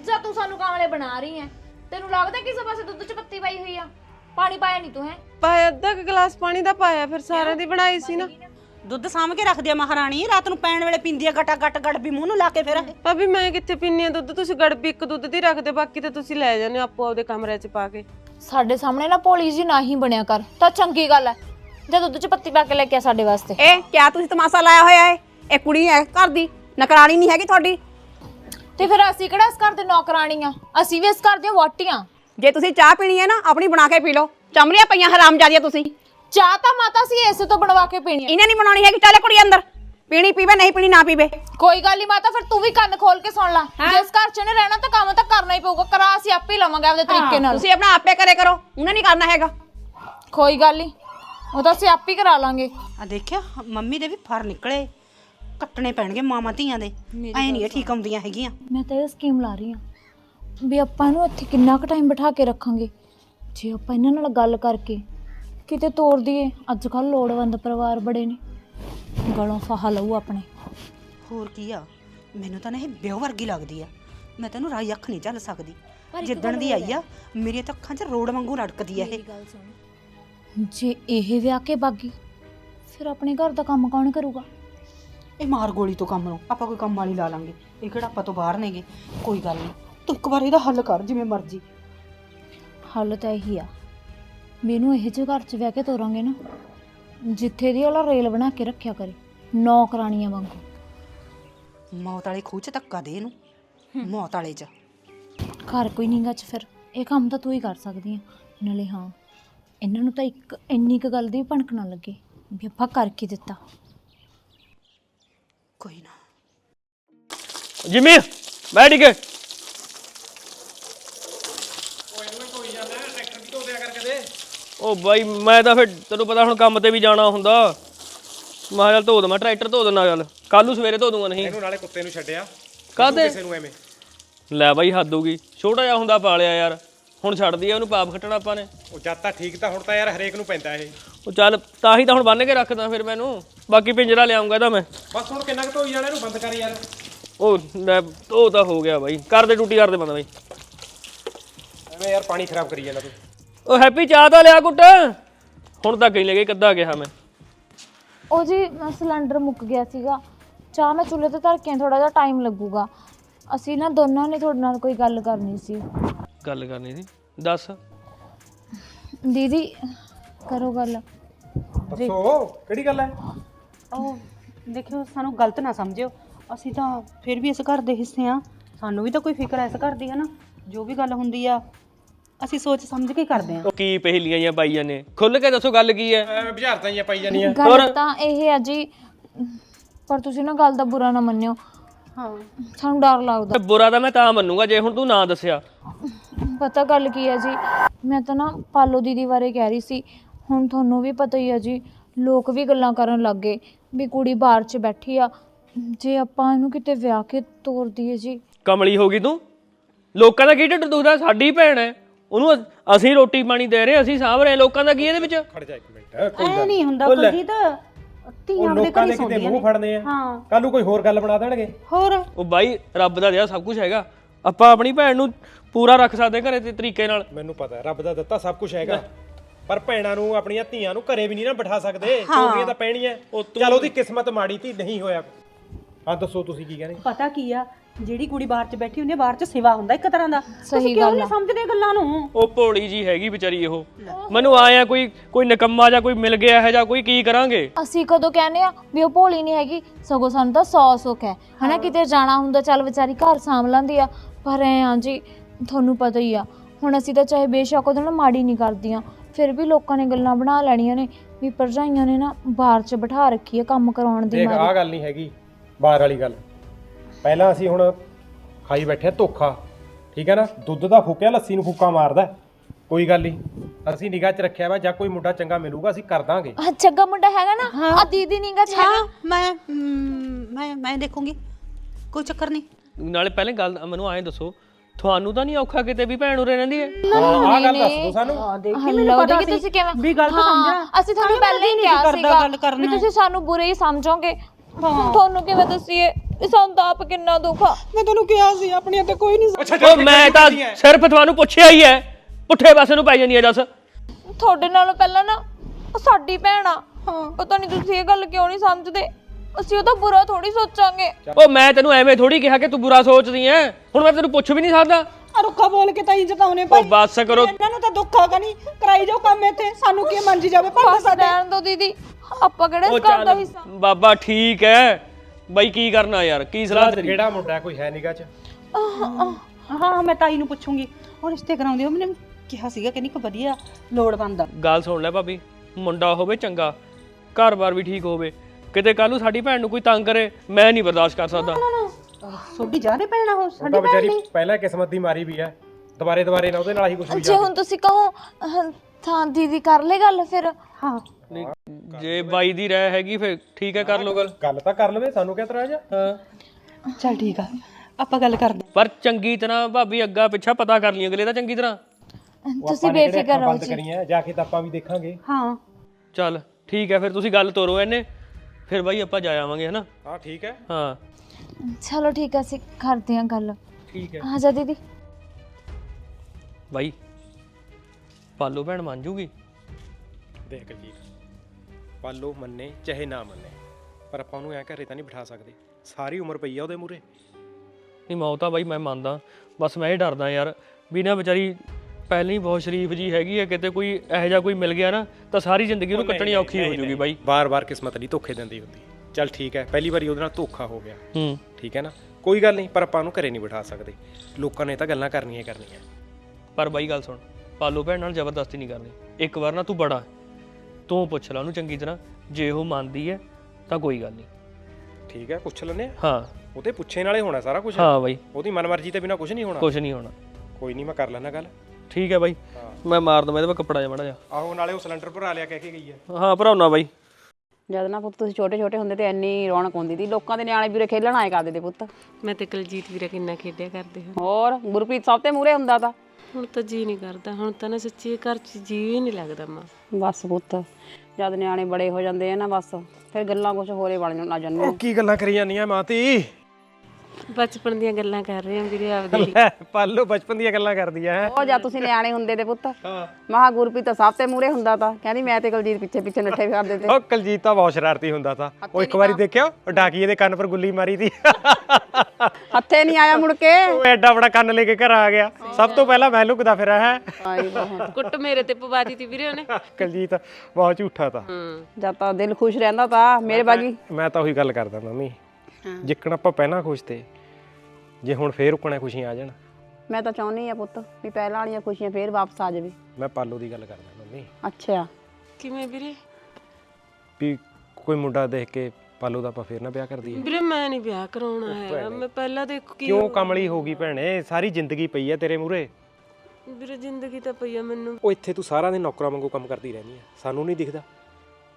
ਜਾਂ ਤੂੰ ਸਾਨੂੰ ਕਾਮਲੇ ਬਣਾ ਰਹੀ ਐ। ਤੈਨੂੰ ਲੱਗਦਾ ਕਿਸੇ ਪਾਸੇ ਦੁੱਧ ਚ ਪੱਤੀ ਪਾਈ ਹੋਈ ਆ? ਪਾਣੀ ਪਾਇਆ ਨਹੀਂ ਤੂੰ ਹੈ? ਪਾਇਆ ਅੱਧਾ ਕੁ ਗਲਾਸ ਪਾਣੀ ਦਾ ਪਾਇਆ ਫਿਰ ਸਾਰਿਆਂ ਦੀ ਬਣਾਈ ਸੀ ਨਾ। ਦੁੱਧ ਸਾਂਭ ਕੇ ਰੱਖਦੀ ਆ ਮਹਾਰਾਣੀ ਰਾਤ ਨੂੰ ਪੈਣ ਵੇਲੇ ਪੀਂਦੀ ਆ ਗਟਾ ਗਟ ਗੜ ਵੀ ਮੂੰਹ ਨੂੰ ਲਾ ਕੇ ਫਿਰ। ਇਹ। ਭਾਬੀ ਮੈਂ ਕਿੱਥੇ ਪੀਨੀ ਆ ਦੁੱਧ? ਤੁਸੀਂ ਗੜਬੀ ਇੱਕ ਦੁੱਧ ਦੀ ਰੱਖਦੇ ਬਾਕੀ ਤਾਂ ਤੁਸੀਂ ਲੈ ਜਾਂਦੇ ਹੋ ਆਪੋ ਆਪਦੇ ਕਮਰੇ 'ਚ ਪਾ ਕੇ। ਸਾਡੇ ਸਾਹਮਣੇ ਨਾ ਭੋਲੀ ਜੀ ਨਾ ਹੀ ਬਣਿਆ ਕਰ ਤਾਂ ਚੰਗੀ ਗੱਲ ਐ। ਜੇ ਦੁੱਧ ਚ ਪੱਤੀ ਪਾ ਕੇ ਲੈ ਕੇ ਆ ਸਾਡੇ ਵਾਸਤੇ। ਇਹ ਕਿਆ ਤੁਸੀਂ ਤਮਾਸ਼ਾ ਲਾਇਆ ਹੋਇਆ ਹੈ ਇਹ ਕੁੜੀ ਹੈ ਘਰ ਦੀ। ਨਕਰਾਣੀ ਨਹੀਂ ਹੈਗੀ ਤੁਹਾਡੀ? ਤੇ ਫਿਰ ਅਸੀਂ ਕਿਹੜਾ ਇਸ ਘਰ ਦੇ ਨੌਕਰਾਣੀ ਆ? ਅਸੀਂ ਵੀ ਇਸ ਘਰ ਦੀਆਂ ਵਾਟੀਆਂ ਜੇ ਤੁਸੀਂ ਚਾਹ ਪੀਣੀ ਹੈ ਨਾ ਆਪਣੀ ਬਣਾ ਕੇ ਪੀ ਲਓ। ਚਮੜੀਆਂ ਪਈਆਂ ਹਰਾਮਜ਼ਾਦੀਆਂ ਤੁਸੀਂ। ਚਾਹ ਤਾਂ ਮਾਤਾ ਸੀ ਇਸੇ ਤੋਂ ਬਣਵਾ ਕੇ ਪੀਣੀ ਆ। ਇਹਨੇ ਨਹੀਂ ਬਣਾਉਣੀ ਹੈਗੀ ਚੱਲ ਕੁੜੀ ਅੰਦਰ। ਪੀਣੀ ਪੀਵੇ ਨਹੀਂ ਪੀਣੀ ਨਾ ਪੀਵੇ। ਕੋਈ ਗੱਲ ਨਹੀਂ ਮਾਤਾ ਫਿਰ ਤੂੰ ਵੀ ਕੰਨ ਖੋਲ ਕੇ ਸੁਣ ਲੈ। ਜੇ ਇਸ ਘਰ ਚ ਨੇ ਰਹਿਣਾ ਤਾਂ ਕੰਮ ਤਾਂ ਕਰਨਾ ਹੀ ਪਊਗਾ। ਕਰਾ ਅਸੀਂ ਆਪੇ ਹੀ ਲਵਾਂਗੇ ਆਪਦੇ ਤਰੀਕੇ ਨਾਲ। ਤੁਸੀਂ ਆਪਣਾ ਆਪੇ ਕਰੇ ਕਰੋ ਉਹਨੇ ਨਹੀਂ ਕਰਨਾ ਹੈਗਾ। ਕੋਈ ਗੱਲ ਨਹੀਂ ਉਹ ਤਾਂ ਅਸੀਂ ਆਪੇ ਹੀ ਕਰਾ ਲਾਂਗੇ। ਆ ਦੇਖਿਆ ਮੰਮੀ ਦੇ ਵੀ ਫਰ ਨਿਕਲੇ। ਕੱਟਣੇ ਪੈਣਗੇ ਮਾਮਾ ਧੀਆਂ ਦੇ। ਐ ਨਹੀਂ ਠੀਕ ਆਉਂਦੀਆਂ ਹੈਗੀਆਂ। ਮੈਂ ਤਾਂ ਇਹ ਸਕੀਮ ਲਾ ਰਹੀ ਹਾਂ ਵੀ ਆਪਾਂ ਇਹਨੂੰ ਇੱਥੇ ਕਿੰਨਾ ਕੁ ਟਾਈਮ ਬਿਠਾ ਕੇ ਰੱਖਾਂਗੇ। ਜੇ ਆਪਾਂ ਇਹਨਾਂ ਨਾਲ ਗੱਲ ਕਰਕੇ ਕਿਤੇ ਤੋੜ ਦਈਏ ਅੱਜ ਕੱਲ ਲੋੜਵੰਦ ਪਰਿਵਾਰ ਬੜੇ ਨੇ। ਗਲੋਂ ਫਾਹਾ ਲਊ ਆਪਣੇ। ਹੋਰ ਕੀ ਆ? ਮੈਨੂੰ ਤਾਂ ਨਾ ਇਹ ਬਿਓ ਵਰਗੀ ਲੱਗਦੀ ਆ। ਮੈਂ ਤੈਨੂੰ ਰਾਈ ਅੱਖ ਨਹੀਂ ਚੱਲ ਸਕਦੀ। ਜਿੱਦਣ ਦੀ ਆਈ ਆ ਮੇਰੀਆਂ ਤਾਂ ਅੱਖਾਂ 'ਚ ਰੋੜ ਵਾਂਗੂ ਰੜਕਦੀ ਆ ਇਹ। ਜੇ ਇਹ ਵਿਆਹ ਕੇ ਬਾਗੀ ਫਿਰ ਆਪਣੇ ਘਰ ਦਾ ਕੰਮ ਕੌਣ ਕਰੂਗਾ? ਇਹ ਮਾਰ ਗੋਲੀ ਤੋਂ ਕੰਮ ਨੂੰ ਆਪਾਂ ਕੋਈ ਕੰਮ ਵਾਲੀ ਲਾ ਲਾਂਗੇ। ਇਹ ਕਿਹੜਾ ਆਪਾਂ ਤੋਂ ਬਾਹਰ ਨੇਗੇ? ਕੋਈ ਗੱਲ ਨਹੀਂ। ਤੂੰ ਇੱਕ ਵਾਰ ਇਹਦਾ ਹੱਲ ਕਰ ਜਿਵੇਂ ਮਰਜ਼ੀ। ਹੱਲ ਤਾਂ ਇਹੀ ਆ। ਇਹਨੂੰ ਇਹੋ ਜਿਹੇ ਘਰ 'ਚ ਵਿਆਹ ਕੇ ਤੋਰਾਂਗੇ ਨਾ ਜਿੱਥੇ ਦੀ ਵਾਲਾ ਰੇਲ ਬਣਾ ਕੇ ਰੱਖਿਆ ਕਰੇ ਨੌਕਰਾਣੀਆਂ ਵਾਂਗੂ। ਮੌਤ ਵਾਲੇ ਖੂਹ 'ਚ ਧੱਕਾ ਦੇ ਇਹਨੂੰ। ਮੌਤ ਵਾਲੇ 'ਚ। ਘਰ ਕੋਈ ਨਹੀਂਗਾ ਚ ਫਿਰ। ਇਹ ਕੰਮ ਤਾਂ ਤੂੰ ਹੀ ਕਰ ਸਕਦੀ ਆ। ਨਾਲੇ ਹਾਂ ਇਹਨਾਂ ਨੂੰ ਤਾਂ ਇੱਕ ਇੰਨੀ ਕੁ ਗੱਲ ਦੀ ਭਣਕ ਨਾ ਲੱਗੇ ਵੀ ਆਪਾਂ ਕਰ ਕੀ ਦਿੱਤਾ। ਕੋਈ ਨਾ। ਜਿਮੀ ਬੈਠ ਕੇ। ਉਹ ਬਾਈ ਮੈਂ ਤਾਂ ਫਿਰ ਤੈਨੂੰ ਪਤਾ ਹੁਣ ਕੰਮ ਤੇ ਵੀ ਜਾਣਾ ਹੁੰਦਾ। ਮੈਂ ਚੱਲ ਧੋ ਦਵਾਂ ਟਰੈਕਟਰ ਧੋ ਦੇਣਾ ਚੱਲ। ਕੱਲ ਨੂੰ ਸਵੇਰੇ ਧੋ ਦੂੰਗਾ ਨਹੀਂ। ਇਹਨੂੰ ਨਾਲੇ ਕੁੱਤੇ ਨੂੰ ਛੱਡਿਆ। ਕਾਹਦੇ? ਕਿਸੇ ਨੂੰ ਐਵੇਂ। ਲੈ ਬਾਈ ਹੱਦ ਹੋਗੀ ਛੋਟਾ ਜਿਹਾ ਹੁੰਦਾ ਪਾਲਿਆ ਯਾਰ। ਹੁਣ ਛੱਡਦੀ ਆ ਉਹਨੂੰ ਪਾਪ ਖੱਟਣਾ ਆਪਾਂ ਨੇ। ਉਹ ਜਦ ਤਾਂ ਠੀਕ ਤਾਂ ਹੁਣ ਤਾਂ ਯਾਰ ਹਰੇਕ ਨੂੰ ਪੈਂਦਾ ਇਹ। ਉਹ ਚੱਲ ਤਾਂ ਹੀ ਤਾਂ ਹੁਣ ਬੰਨ ਕੇ ਰੱਖਦਾ ਫਿਰ ਮੈਨੂੰ। ਬਾਕੀ ਪਿੰਜਰਾ ਲਿਆਉਂਗਾ ਇਹਦਾ ਮੈਂ। ਬਸ ਹੁਣ ਕਿੰਨਾ ਕੁ ਧੋਈ ਜਾਣਾ ਇਹਨੂੰ? ਬੰਦ ਕਰ ਯਾਰ। ਉਹ ਲੈ ਉਹ ਤਾਂ ਹੋ ਗਿਆ ਬਾਈ। ਕਰ ਦੇ ਟੂਟੀ ਕਰ ਦੇ ਬੰਦਾ ਬਾਈ। ਐਵੇਂ ਯਾਰ ਪਾਣੀ ਖਰਾਬ ਕਰੀ ਜਾਂਦਾ ਤੂੰ। ਉਹ ਹੈਪੀ ਚਾਹ ਤਾਂ ਲਿਆ ਕੁੱਟ ਹੁਣ ਤੱਕ ਹੀ ਲੱਗੇ ਕੱਦਾ ਗਿਆ ਮੈਂ। ਉਹ ਜੀ ਸਿਲੰਡਰ ਮੁੱਕ ਗਿਆ ਸੀਗਾ। ਚਾਹ ਮੈਂ ਚੁੱਲ੍ਹੇ ਤੇ ਧਰ ਕੇ ਥੋੜਾ ਜਿਹਾ ਟਾਈਮ ਲੱਗੂਗਾ। ਅਸੀਂ ਨਾ ਦੋਨਾਂ ਨੇ ਤੁਹਾਡੇ ਨਾਲ ਕੋਈ ਗੱਲ ਕਰਨੀ ਸੀ। ਗੱਲ ਕਰਨੀ ਸੀ? ਦੱਸ। ਦੀਦੀ ਕਰੋ ਗੱਲ। ਦੱਸੋ ਕਿਹੜੀ ਗੱਲ ਹੈ? ਉਹ ਦੇਖਿਓ ਸਾਨੂੰ ਗਲਤ ਨਾ ਸਮਝਿਓ। ਅਸੀਂ ਤਾਂ ਫਿਰ ਵੀ ਇਸ ਘਰ ਦੇ ਹਿੱਸੇ ਆ ਸਾਨੂੰ ਵੀ ਤਾਂ ਕੋਈ ਫਿਕਰ ਇਸ ਘਰ ਦੀ ਹੈ ਨਾ ਜੋ ਵੀ ਗੱਲ ਹੁੰਦੀ ਆ ਅਸੀਂ ਸੋਚ ਸਮਝ ਕੇ ਕਰਦੇ ਆ ਉਹ ਕੀ ਪਹਿਲੀਆਂ ਜਾਂ ਪਾਈ ਜਾਂਦੇ ਖੁੱਲ ਕੇ ਦੱਸੋ ਗੱਲ ਕੀ ਹੈ। ਐਵੇਂ ਬੁਝਾਰਤਾਂ ਹੀ ਪਾਈ ਜਾਂਦੀਆਂ। ਗੱਲ ਤਾਂ ਇਹ ਹੈ ਜੀ ਪਰ ਤੁਸੀਂ ਨਾ ਗੱਲ ਦਾ ਬੁਰਾ ਨਾ ਮੰਨਿਓ। ਹਾਂ। ਸਾਨੂੰ ਡਰ ਲੱਗਦਾ। ਬੁਰਾ ਤਾਂ ਮੈਂ ਤਾਂ ਮੰਨੂਗਾ ਜੇ ਹੁਣ ਤੂੰ ਨਾ ਦੱਸਿਆ। ਪਤਾ ਗੱਲ ਕੀ ਹੈ ਜੀ ਮੈਂ ਤਾਂ ਨਾ ਪਾਲੋ ਦੀਦੀ ਬਾਰੇ ਕਹਿ ਰਹੀ ਸੀ। ਹੁਣ ਤੁਹਾਨੂੰ ਵੀ ਪਤਾ ਹੀ ਹੈ ਜੀ ਲੋਕ ਵੀ ਗੱਲਾਂ ਕਰਨ ਲੱਗ ਗਏ। ਵੀ ਕੁੜੀ ਬਾਹਰ 'ਚ ਬੈਠੀ ਆ ਜੇ ਆਪਾਂ ਇਹਨੂੰ ਕਿਤੇ ਵਿਆਹ ਕੇ ਤੋਰ ਦਈਏ ਜੀ। ਕਮਲੀ ਹੋ ਗਈ ਤੂੰ? ਲੋਕਾਂ ਦਾ ਕੀ ਢਿੱਡ ਦੁਖਦਾ? ਸਾਡੀ ਭੈਣ ਹੈ। ਉਹਨੂੰ ਅਸੀਂ ਰੋਟੀ ਪਾਣੀ ਦੇ ਰਹੇ ਅਸੀਂ ਸਾਂਭ ਰਹੇ ਲੋਕਾਂ ਦਾ ਕੀ ਇਹਦੇ ਵਿੱਚ? ਖੜ ਜਾ ਇੱਕ ਮਿੰਟ ਕੋਈ ਐ ਨਹੀਂ ਹੁੰਦਾ ਕੁਲਜੀਤ ਉਹ ਧੀਆਂ ਦੇ ਲੋਕਾਂ ਘਰੇ ਦੇ ਕਿਤੇ ਸੌਂਦੀਆਂ ਮੂੰਹ ਨੇ। ਫੜਨੇ ਆ। ਹਾਂ। ਕੱਲ ਨੂੰ ਕੋਈ ਹੋਰ ਗੱਲ ਬਣਾ ਦੇਣਗੇ? ਹੋਰ? ਉਹ ਬਾਈ ਰੱਬ ਦਾ ਦਿਆ ਸਭ ਕੁਝ ਹੈਗਾ। ਆਪਾਂ ਆਪਣੀ ਭੈਣ ਨੂੰ ਪੂਰਾ ਰੱਖ ਸਕਦੇ ਘਰੇ ਤੇ ਤਰੀਕੇ ਨਾਲ। ਮੈਨੂੰ ਪਤਾ ਹੈ ਰੱਬ ਦਾ ਦਿੱਤਾ ਸਭ ਕੁਝ ਹੈਗਾ। ਪਰ ਭੈਣਾਂ ਨੂੰ ਆਪਣੀਆਂ ਧੀਆਂ ਨੂੰ ਘਰੇ ਵੀ ਨਹੀਂ ਨਾ ਬਿਠਾ ਸਕਦੇ। ਚੋਰੀਆਂ ਤਾਂ ਪੈਣੀਆਂ। ਚਲ ਉਹਦੀ ਕਿਸਮਤ ਮਾੜੀ ਤੀ ਨਹੀਂ ਹੋਇਆ। ਹਾਂ ਦੱਸੋ ਤੁਸੀਂ ਕੀ ਕਹਿੰਦੇ? ਪਤਾ ਕੀ ਆ? ਜਿਹੜੀ ਕੁੜੀ ਬਾਹਰ 'ਚ ਬੈਠੀ ਹੁੰਦੀ ਆ ਬਾਹਰ 'ਚ ਸਿਵਾ ਹੁੰਦਾ ਇੱਕ ਤਰ੍ਹਾਂ ਦਾ। ਸਹੀ ਗੱਲ ਨਹੀਂ। ਸਮਝਦੇ ਗੱਲਾਂ ਨੂੰ? ਉਹ ਭੋਲੀ ਜੀ ਹੈਗੀ ਵਿਚਾਰੀ ਉਹ ਮੈਨੂੰ ਆਇਆ ਕੋਈ ਕੋਈ ਨਿਕੰਮਾ ਜਾਂ ਕੋਈ ਮਿਲ ਗਿਆ ਹੈ ਜਾਂ ਕੋਈ ਕੀ ਕਰਾਂਗੇ? ਅਸੀਂ ਕਦੋਂ ਕਹਿੰਦੇ ਆ ਵੀ ਉਹ ਭੋਲੀ ਨਹੀਂ ਹੈਗੀ ਸਗੋਂ ਸਾਨੂੰ ਤਾਂ ਸੌ ਸੁੱਖ ਹੈ। ਹਨਾ ਕਿਤੇ ਜਾਣਾ ਹੁੰਦਾ ਚੱਲ ਵਿਚਾਰੀ ਘਰ ਸਾਂਭ ਲੈਂਦੀ ਆ। ਪਰ ਐ ਆ ਜੀ ਤੁਹਾਨੂੰ ਪਤਾ ਹੀ ਆ ਹੁਣ ਅਸੀਂ ਤਾਂ ਚਾਹੇ ਬੇਸ਼ੱਕ ਉਹਦੇ ਨਾਲ ਮਾੜੀ ਨਹੀਂ ਕਰਦੀਆਂ। ਫਿਰ ਵੀ ਲੋਕਾਂ ਨੇ ਗੱਲਾਂ ਬਣਾ ਲੈਣੀਆਂ ਨੇ ਵੀ ਭਰਜਾਈਆਂ ਨੇ ਨਾ ਬਾਹਰ 'ਚ ਬਿਠਾ ਰੱਖੀ ਆ ਕੰਮ ਕਰਾਉਣ ਦੀ ਦੇਖ ਮਾਰੀ। ਆਹ ਗੱਲ ਨਹੀਂ ਹੈਗੀ ਬਾਹਰ ਵਾਲੀ ਗੱਲ। ਪਹਿਲਾਂ ਅਸੀਂ ਹੁਣ ਖਾਈ ਬੈਠੇ ਧੋਖਾ ਠੀਕ ਹੈ ਨਾ? ਦੁੱਧ ਦਾ ਫੂਕਿਆ ਲੱਸੀ ਨੂੰ ਫੂਕਾ ਮਾਰਦਾ ਹੈ। ਕੋਈ ਗੱਲ ਨਹੀਂ ਅਸੀਂ ਨਿਗਾਹ 'ਚ ਰੱਖਿਆ ਵਾ ਜਾਂ ਕੋਈ ਮੁੰਡਾ ਚੰਗਾ ਮਿਲੂਗਾ ਅਸੀਂ ਕਰ ਦਾਂਗੇ। ਆ ਚੰਗਾ ਮੁੰਡਾ ਹੈਗਾ ਨਾ ਆ ਦੀਦੀ ਨੀਗਾ ਚ ਹੈਗਾ। ਹਾਂ ਮੈਂ ਮ, ਮੈਂ ਮੈਂ ਦੇਖੂੰਗੀ ਕੋਈ ਚੱਕਰ ਨਹੀਂ ਨਾਲੇ ਪਹਿਲੇ ਗੱਲ ਮੈਨੂੰ ਐਂ ਦੱਸੋ ਤੁਹਾਨੂੰ ਤਾਂ ਨਹੀਂ ਔਖਾ ਕਿਤੇ ਵੀ ਭੈਣ ਉਰੇ ਰਹਿੰਦੀ ਹੈ? ਆਹ ਗੱਲ ਦੱਸ ਦੋ ਸਾਨੂੰ। ਹਲੋ ਦੇਖੀ ਤੁਸੀਂ ਕਿਵੇਂ ਵੀ ਗਲਤ ਹਾਂ, ਸਮਝਿਆ। ਅਸੀਂ ਤੁਹਾਨੂੰ ਪਹਿਲਾਂ ਹੀ ਨਹੀਂ ਕਿਹਾ ਕਰਦਾ ਸੀਗਾ ਗੱਲ ਕਰਨਾ। ਵੀ ਤੁਸੀਂ ਸਾਨੂੰ ਬੁਰੇ ਹੀ ਸਮਝੋਗੇ। ਤੁਹਾਨੂੰ ਕਿਵੇਂ ਦੱਸੀਏ ਸਾਨੂੰ ਤਾਂ ਆਪ ਕਿੰਨਾ ਦੁੱਖ ਆ। ਮੈਂ ਤੈਨੂੰ ਕਿਹਾ ਸੀ ਆਪਣੀਆਂ ਤੇ ਕੋਈ ਨਹੀਂ ਉਹ ਮੈਂ ਤਾਂ ਸਿਰਫ ਤੁਹਾਨੂੰ ਪੁੱਛਿਆ ਹੀ ਹੈ ਪੁੱਠੇ ਪਾਸੇ ਨੂੰ ਪੈ ਜਾਂਦੀ ਹੈ ਦੱਸ। ਤੁਹਾਡੇ ਨਾਲੋਂ ਪਹਿਲਾਂ ਨਾ ਸਾਡੀ ਭੈਣ ਆ। ਪਤਾ ਨਹੀਂ ਤੁਸੀਂ ਇਹ ਗੱਲ ਕਿਉਂ ਨਹੀਂ ਸਮਝਦੇ? ਅਸੀਂ ਉਹਦਾ ਬੁਰਾ ਥੋੜੀ ਸੋਚਾਂਗੇ। ਉਹ ਮੈਂ ਤੈਨੂੰ ਐਵੇਂ ਥੋੜੀ ਕਿਹਾ ਕਿ ਤੂੰ ਬੁਰਾ ਸੋਚਦੀ ਐ। ਹੁਣ ਮੈਂ ਤੈਨੂੰ ਪੁੱਛ ਵੀ ਨਹੀਂ ਸਕਦਾ। ਰੁੱਖਾ ਬੋਲ ਕੇ ਤਾਂ ਹੀ ਜਤਾਉਨੇ ਉਹ ਬਸ ਕਰੋ। ਇਹਨਾਂ ਨੂੰ ਤਾਂ ਦੁੱਖ ਆਗਾ ਨਹੀਂ ਕਰਾਈ ਜਾਓ ਕੰਮ ਇੱਥੇ। ਸਾਨੂੰ ਕੀ ਮੰਜੀ ਜਾਵੇ ਪਰ ਬਸ ਰਹਿਣ ਦੋ ਦੀਦੀ। ਆਪਾਂ ਕਿਹੜੇ ਇਸ ਘਰ ਦਾ ਹਿੱਸਾ? ਬਾਬਾ ਠੀਕ ਹੈ ਬਈ ਕੀ ਕਰਨਾ ਯਾਰ? ਕੀ ਸਲਾਹ ਤੇਰੀ? ਕਿਹੜਾ ਮੁੰਡਾ ਹੈ, ਕੋਈ ਹੈ ਨਿਗਾਹ 'ਚ? ਹਾਂ ਮੈਂ ਤਾਈ ਨੂੰ ਪੁੱਛੂੰਗੀ। ਉਹ ਰਿਸ਼ਤੇ ਕਰਾਉਂਦੇ ਹੋ? ਮੈਨੂੰ ਕਿਹਾ ਸੀਗਾ ਕਿ ਨਹੀਂ ਕਿ ਵਧੀਆ ਲੋੜ ਬੰਦਾ ਗੱਲ ਸੁਣ ਲੈ ਭਾਬੀ। ਮੁੰਡਾ ਹੋਵੇ ਚੰਗਾ। ਘਰ-ਬਾਰ ਵੀ ਠੀਕ ਹੋਵੇ। ਕਿਤੇ ਕੱਲ ਨੂੰ ਸਾਡੀ ਭੈਣ ਨੂੰ ਕੋਈ ਤੰਗ ਕਰੇ ਮੈਂ ਨਹੀਂ ਬਰਦਾਸ਼ਤ ਕਰ ਸਕਦਾ। ਛੋਟੀ ਜਾਦੇ ਪੈਣਾ ਹੋ ਉਹ ਤਾਂ ਵਿਚਾਰੀ ਪਹਿਲਾਂ ਕਿਸਮਤ ਦੀ ਮਾਰੀ ਵੀ ਹੈ ਦੁਬਾਰੇ ਦੁਬਾਰੇ ਨਾ ਉਹਦੇ ਨਾਲ ਹੀ ਕੁਝ ਵੀ ਜੇ ਹੁਣ ਤੁਸੀਂ ਕਹੋ ਅਹ, ਤਾਂ ਦੀਦੀ ਕਰ ਲੈ ਗੱਲ ਫਿਰ? ਹਾਂ। ਨਹੀਂ ਜੇ ਬਾਈ ਦੀ ਰਹਿ ਹੈਗੀ ਫਿਰ ਠੀਕ ਹੈ ਕਰ ਲੋ ਗੱਲ। ਗੱਲ ਤਾਂ ਕਰ ਲਵੇ ਸਾਨੂੰ ਕਿਆ ਇਤਰਾਜ਼ ਆ? ਹਾਂ। ਚਲ ਠੀਕ ਆ ਆਪਾਂ ਗੱਲ ਕਰਦੇ ਪਰ ਚੰਗੀ ਤਰ੍ਹਾਂ ਭਾਬੀ ਅੱਗਾ ਪਿੱਛਾ ਪਤਾ ਕਰ ਲਈ ਅਗਲੇ ਦਾ ਚੰਗੀ ਤਰ੍ਹਾਂ। ਤੁਸੀਂ ਬੇਫਿਕਰ ਰਹੋ ਬੰਦ ਕਰੀਆਂ ਜਾ ਕੇ ਤਾਂ ਆਪਾਂ ਵੀ ਦੇਖਾਂਗੇ। ਹਾਂ। ਚੱਲ ਠੀਕ ਹੈ ਫਿਰ ਤੁਸੀਂ ਗੱਲ ਤੋਰੋ ਇਹਨੇ। ਫਿਰ ਬਾਈ ਆਪਾਂ ਜਾ ਆਵਾਂਗੇ ਹਨਾ? ਹਾਂ ਠੀਕ ਹੈ। ਹਾਂ। ਚਲੋ ਠੀਕ ਆ ਅਸੀਂ ਕਰਦੇ ਹਾਂ ਗੱਲ। ਠੀਕ ਹੈ। ਆ ਜਾ ਦੀਦੀ। ਬਾਈ ਪਾਲੋ ਭੈਣ ਮੰਨ ਜੂਗੀ? ਦੇਖ ਜੀ ਪਾਲੋ ਮੰਨੇ ਚਾਹੇ ਨਾ ਮੰਨੇ ਪਰ ਆਪਾਂ ਉਹਨੂੰ ਐ ਘਰੇ ਤਾਂ ਨਹੀਂ ਬਿਠਾ ਸਕਦੇ। ਸਾਰੀ ਉਮਰ ਪਈ ਆ ਉਹਦੇ ਮੂਰੇ ਨਹੀਂ ਮੈਂ ਉਹ ਤਾਂ ਬਾਈ ਮੈਂ ਮੰਨਦਾ। ਬਸ ਮੈਂ ਇਹ ਡਰਦਾ ਯਾਰ ਵੀ ਨਾ ਵਿਚਾਰੀ ਪਹਿਲਾਂ ਹੀ ਬਹੁਤ ਸ਼ਰੀਫ ਜੀ ਹੈਗੀ ਹੈ ਕਿਤੇ ਕੋਈ ਇਹੋ ਜਿਹਾ ਕੋਈ ਮਿਲ ਗਿਆ ਨਾ ਤਾਂ ਸਾਰੀ ਜ਼ਿੰਦਗੀ ਉਹਨੂੰ ਕੱਟਣੀ ਔਖੀ ਹੋ ਜਾਊਗੀ ਬਾਈ। ਬਾਰ-ਬਾਰ ਕਿਸਮਤ ਨਹੀਂ ਧੋਖੇ ਦਿੰਦੀ ਹੁੰਦੀ। ਚੱਲ ਠੀਕ ਹੈ ਪਹਿਲੀ ਵਾਰੀ ਉਹਦੇ ਨਾਲ ਧੋਖਾ ਹੋ ਗਿਆ। ਹੂੰ। ਠੀਕ ਹੈ ਨਾ? ਕੋਈ ਗੱਲ ਨਹੀਂ ਪਰ ਆਪਾਂ ਉਹਨੂੰ ਘਰੇ ਨਹੀਂ ਬਿਠਾ ਸਕਦੇ। ਲੋਕਾਂ ਨੇ ਤਾਂ ਗੱਲਾਂ ਕਰਨੀਆਂ ਹੀ ਕਰਨੀਆਂ। ਪਰ ਬਾਈ ਗੱਲ ਸੁਣ ਪਾਲੋ ਭੈਣ ਨਾਲ ਜ਼ਬਰਦਸਤੀ ਨਹੀਂ ਕਰਨੀ ਇੱਕ ਵਾਰ ਨਾ ਤੂੰ ਬੜਾ ਤੂੰ ਪੁੱਛ ਲੈ ਉਹਨੂੰ ਚੰਗੀ ਤਰ੍ਹਾਂ ਜੇ ਉਹ ਮੰਨਦੀ ਹੈ ਤਾਂ ਕੋਈ ਗੱਲ ਨਹੀਂ। ਠੀਕ ਹੈ ਪੁੱਛ ਲੈਂਦੇ ਆ ਹਾਂ। ਉਹਦੇ ਪੁੱਛੇ ਨਾਲੇ ਹੋਣਾ ਸਾਰਾ ਕੁਝ ਹਾਂ ਬਾਈ। ਉਹਦੀ ਮਨਮਰਜ਼ੀ ਤੇ ਬਿਨਾ ਕੁਝ ਨਹੀਂ ਹੋਣਾ। ਕੁਝ ਨਹੀਂ ਹੋਣਾ। ਕੋਈ ਨਹੀਂ ਮੈਂ ਕਰ ਲੈਣਾ ਗੱਲ। ਠੀਕ ਹੈ ਬਾਈ। ਮੈਂ ਮਾਰ ਦਵਾਂ ਇਹਦੇ ਵਿੱਚ ਕੱਪੜਾ ਜਿਹਾ ਮਾੜਾ ਜਿਹਾ। ਆਹੋ ਨਾਲੇ ਉਹ ਸਿਲੰਡਰ ਭਰਾ ਲਿਆ ਕਹਿ ਕੇ ਗਈ ਹੈ ਹਾਂ ਭਰਾਉਣਾ ਬਾਈ। ਜਦ ਨਾ ਪੁੱਤ ਤੁਸੀਂ ਛੋਟੇ ਛੋਟੇ ਹੁੰਦੇ ਤੇ ਇੰਨੀ ਰੌਣਕ ਹੁੰਦੀ ਸੀ ਲੋਕਾਂ ਦੇ ਨਿਆਣੇ ਵੀਰੇ ਖੇਲਣ ਆਏ ਕਰਦੇ ਤੇ ਪੁੱਤ। ਮੈਂ ਤੇ ਕਲਜੀਤ ਵੀਰੇ ਕਿੰਨਾ ਖੇਡਿਆ ਕਰਦੇ ਹਾਂ। ਹੋਰ ਗੁਰਪ੍ਰੀਤ ਸਭ ਤੇ ਮੂਰੇ ਹੁੰਦਾ ਤਾਂ। ਹੁਣ ਤਾਂ ਜੀ ਨਹੀਂ ਕਰਦਾ ਹੁਣ ਤਾਂ ਨਾ ਸੱਚੀ ਘਰ 'ਚ ਜੀ ਹੀ ਨਹੀਂ ਲੱਗਦਾ ਮਾਂ। ਬਸ ਪੁੱਤ ਜਦ ਨਿਆਣੇ ਬੜੇ ਹੋ ਜਾਂਦੇ ਆ ਨਾ ਬਸ ਫਿਰ ਗੱਲਾਂ ਕੁਝ ਹੋਰੇ ਬਣ ਲੱਗ ਜਾਂਦੀਆਂ ਕੀ ਗੱਲਾਂ ਕਰੀ ਜਾਂਦੀਆਂ ਮਾਤੀ ਬਚਪਨ ਦੀਆਂ ਗੱਲਾਂ ਕਰ ਰਹੇ ਹਾਂ ਵੀਰੇ ਆਪਦੀ। ਪਾਲੋ ਬਚਪਨ ਦੀਆਂ ਗੱਲਾਂ ਕਰਦੀ ਹੈ। ਉਹ ਜਦ ਤੁਸੀਂ ਨਿਆਣੇ ਹੁੰਦੇ ਤੇ ਪੁੱਤ। ਮਹਾ ਗੁਰਪ੍ਰੀਤ ਤਾਂ ਸਭ ਤੇ ਮੂਰੇ ਹੁੰਦਾ ਤਾਂ। ਕਹਿੰਦੀ ਮੈਂ ਤੇ ਕੁਲਜੀਤ ਪਿੱਛੇ ਪਿੱਛੇ ਨੱਠੇ ਫਿਰਦੇ ਤੇ। ਉਹ ਕਲਜੀਤ ਤਾਂ ਬਹੁਤ ਸ਼ਰਾਰਤੀ ਹੁੰਦਾ ਤਾ। ਉਹ ਇੱਕ ਵਾਰੀ ਦੇਖਿਆ ਉਹ ਡਾਕੀਏ ਦੇ ਕੰਨ ਪਰ ਗੁੱਲੀ ਮਾਰੀ ਤੀ ਹੱਥੇ ਨਹੀਂ ਆਇਆ ਮੁੜ ਕੇ। ਉਹ ਐਡਾ ਬੜਾ ਕੰਨ ਲੈ ਕੇ ਘਰ ਆ ਗਿਆ। ਸਭ ਤੋਂ ਪਹਿਲਾਂ ਮੈਂ ਲੁਕਦਾ ਫਿਰਿਆ ਹੈ। ਆਈ ਬਹੁਤ ਕੁੱਟ ਮੇਰੇ ਤੇ ਪਵਾਦੀ ਤੀ ਵੀਰੇ ਉਹਨੇ। ਕਲਜੀਤ ਬਹੁਤ ਝੂਠਾ ਤਾ। ਹੂੰ। ਜਦ ਤਾਂ ਦਿਲ ਖੁਸ਼ ਰਹਿੰਦਾ ਤਾਂ ਮੇਰੇ ਬਾਗੀ ਮੈਂ ਤਾਂ ਉਹੀ ਗੱਲ ਕਰਦਾ ਮੰਮੀ। ਜਿੱਕਣ ਆਪਾਂ ਪਹਿਲਾਂ ਖੁਸ਼ ਤੇ ਜੇ ਹੁਣ ਫੇਰ ਰੁਕਣਾ ਖੁਸ਼ੀਆਂ ਆ ਜਾਣ। ਮੈਂ ਤਾਂ ਚਾਹੁੰਦੀ ਆ ਪੁੱਤ ਵੀ ਪਹਿਲਾਂ ਵਾਲੀਆਂ ਖੁਸ਼ੀਆਂ ਫੇਰ ਵਾਪਸ ਆ ਜਾਵੇ। ਮੈਂ ਪਾਲੋ ਦੀ ਗੱਲ ਕਰਦਾ ਮੰਮੀ। ਅੱਛਾ। ਕਿਵੇਂ ਵੀਰੇ? ਵੀ ਕੋਈ ਮੁੰਡਾ ਦੇਖ ਕੇ ਪਾਲੋ ਦਾ ਆਪਾਂ ਫੇਰ ਨਾ ਵਿਆਹ ਕਰ ਦਈਏ। ਵੀਰੇ ਮੈਂ ਨਹੀਂ ਵਿਆਹ ਕਰਾਉਣਾ ਹੈਗਾ। ਮੈਂ ਪਹਿਲਾਂ ਦੇਖ ਕੀ ਕਿਉਂ ਕਮਲੀ ਹੋ ਗਈ ਭੈਣੇ? ਸਾਰੀ ਜ਼ਿੰਦਗੀ ਪਈ ਹੈ ਤੇਰੇ ਮੂਰੇ ਵੀਰੇ ਜ਼ਿੰਦਗੀ ਤਾਂ ਪਈ ਆ ਮੈਨੂੰ। ਉਹ ਇੱਥੇ ਤੂੰ ਸਾਰਾ ਦਿਨ ਨੌਕਰਾਂ ਵਾਂਗੂ ਕੰਮ ਕਰਦੀ ਰਹਿੰਦੀ ਹੈ ਸਾਨੂੰ ਨਹੀਂ ਦਿਖਦਾ।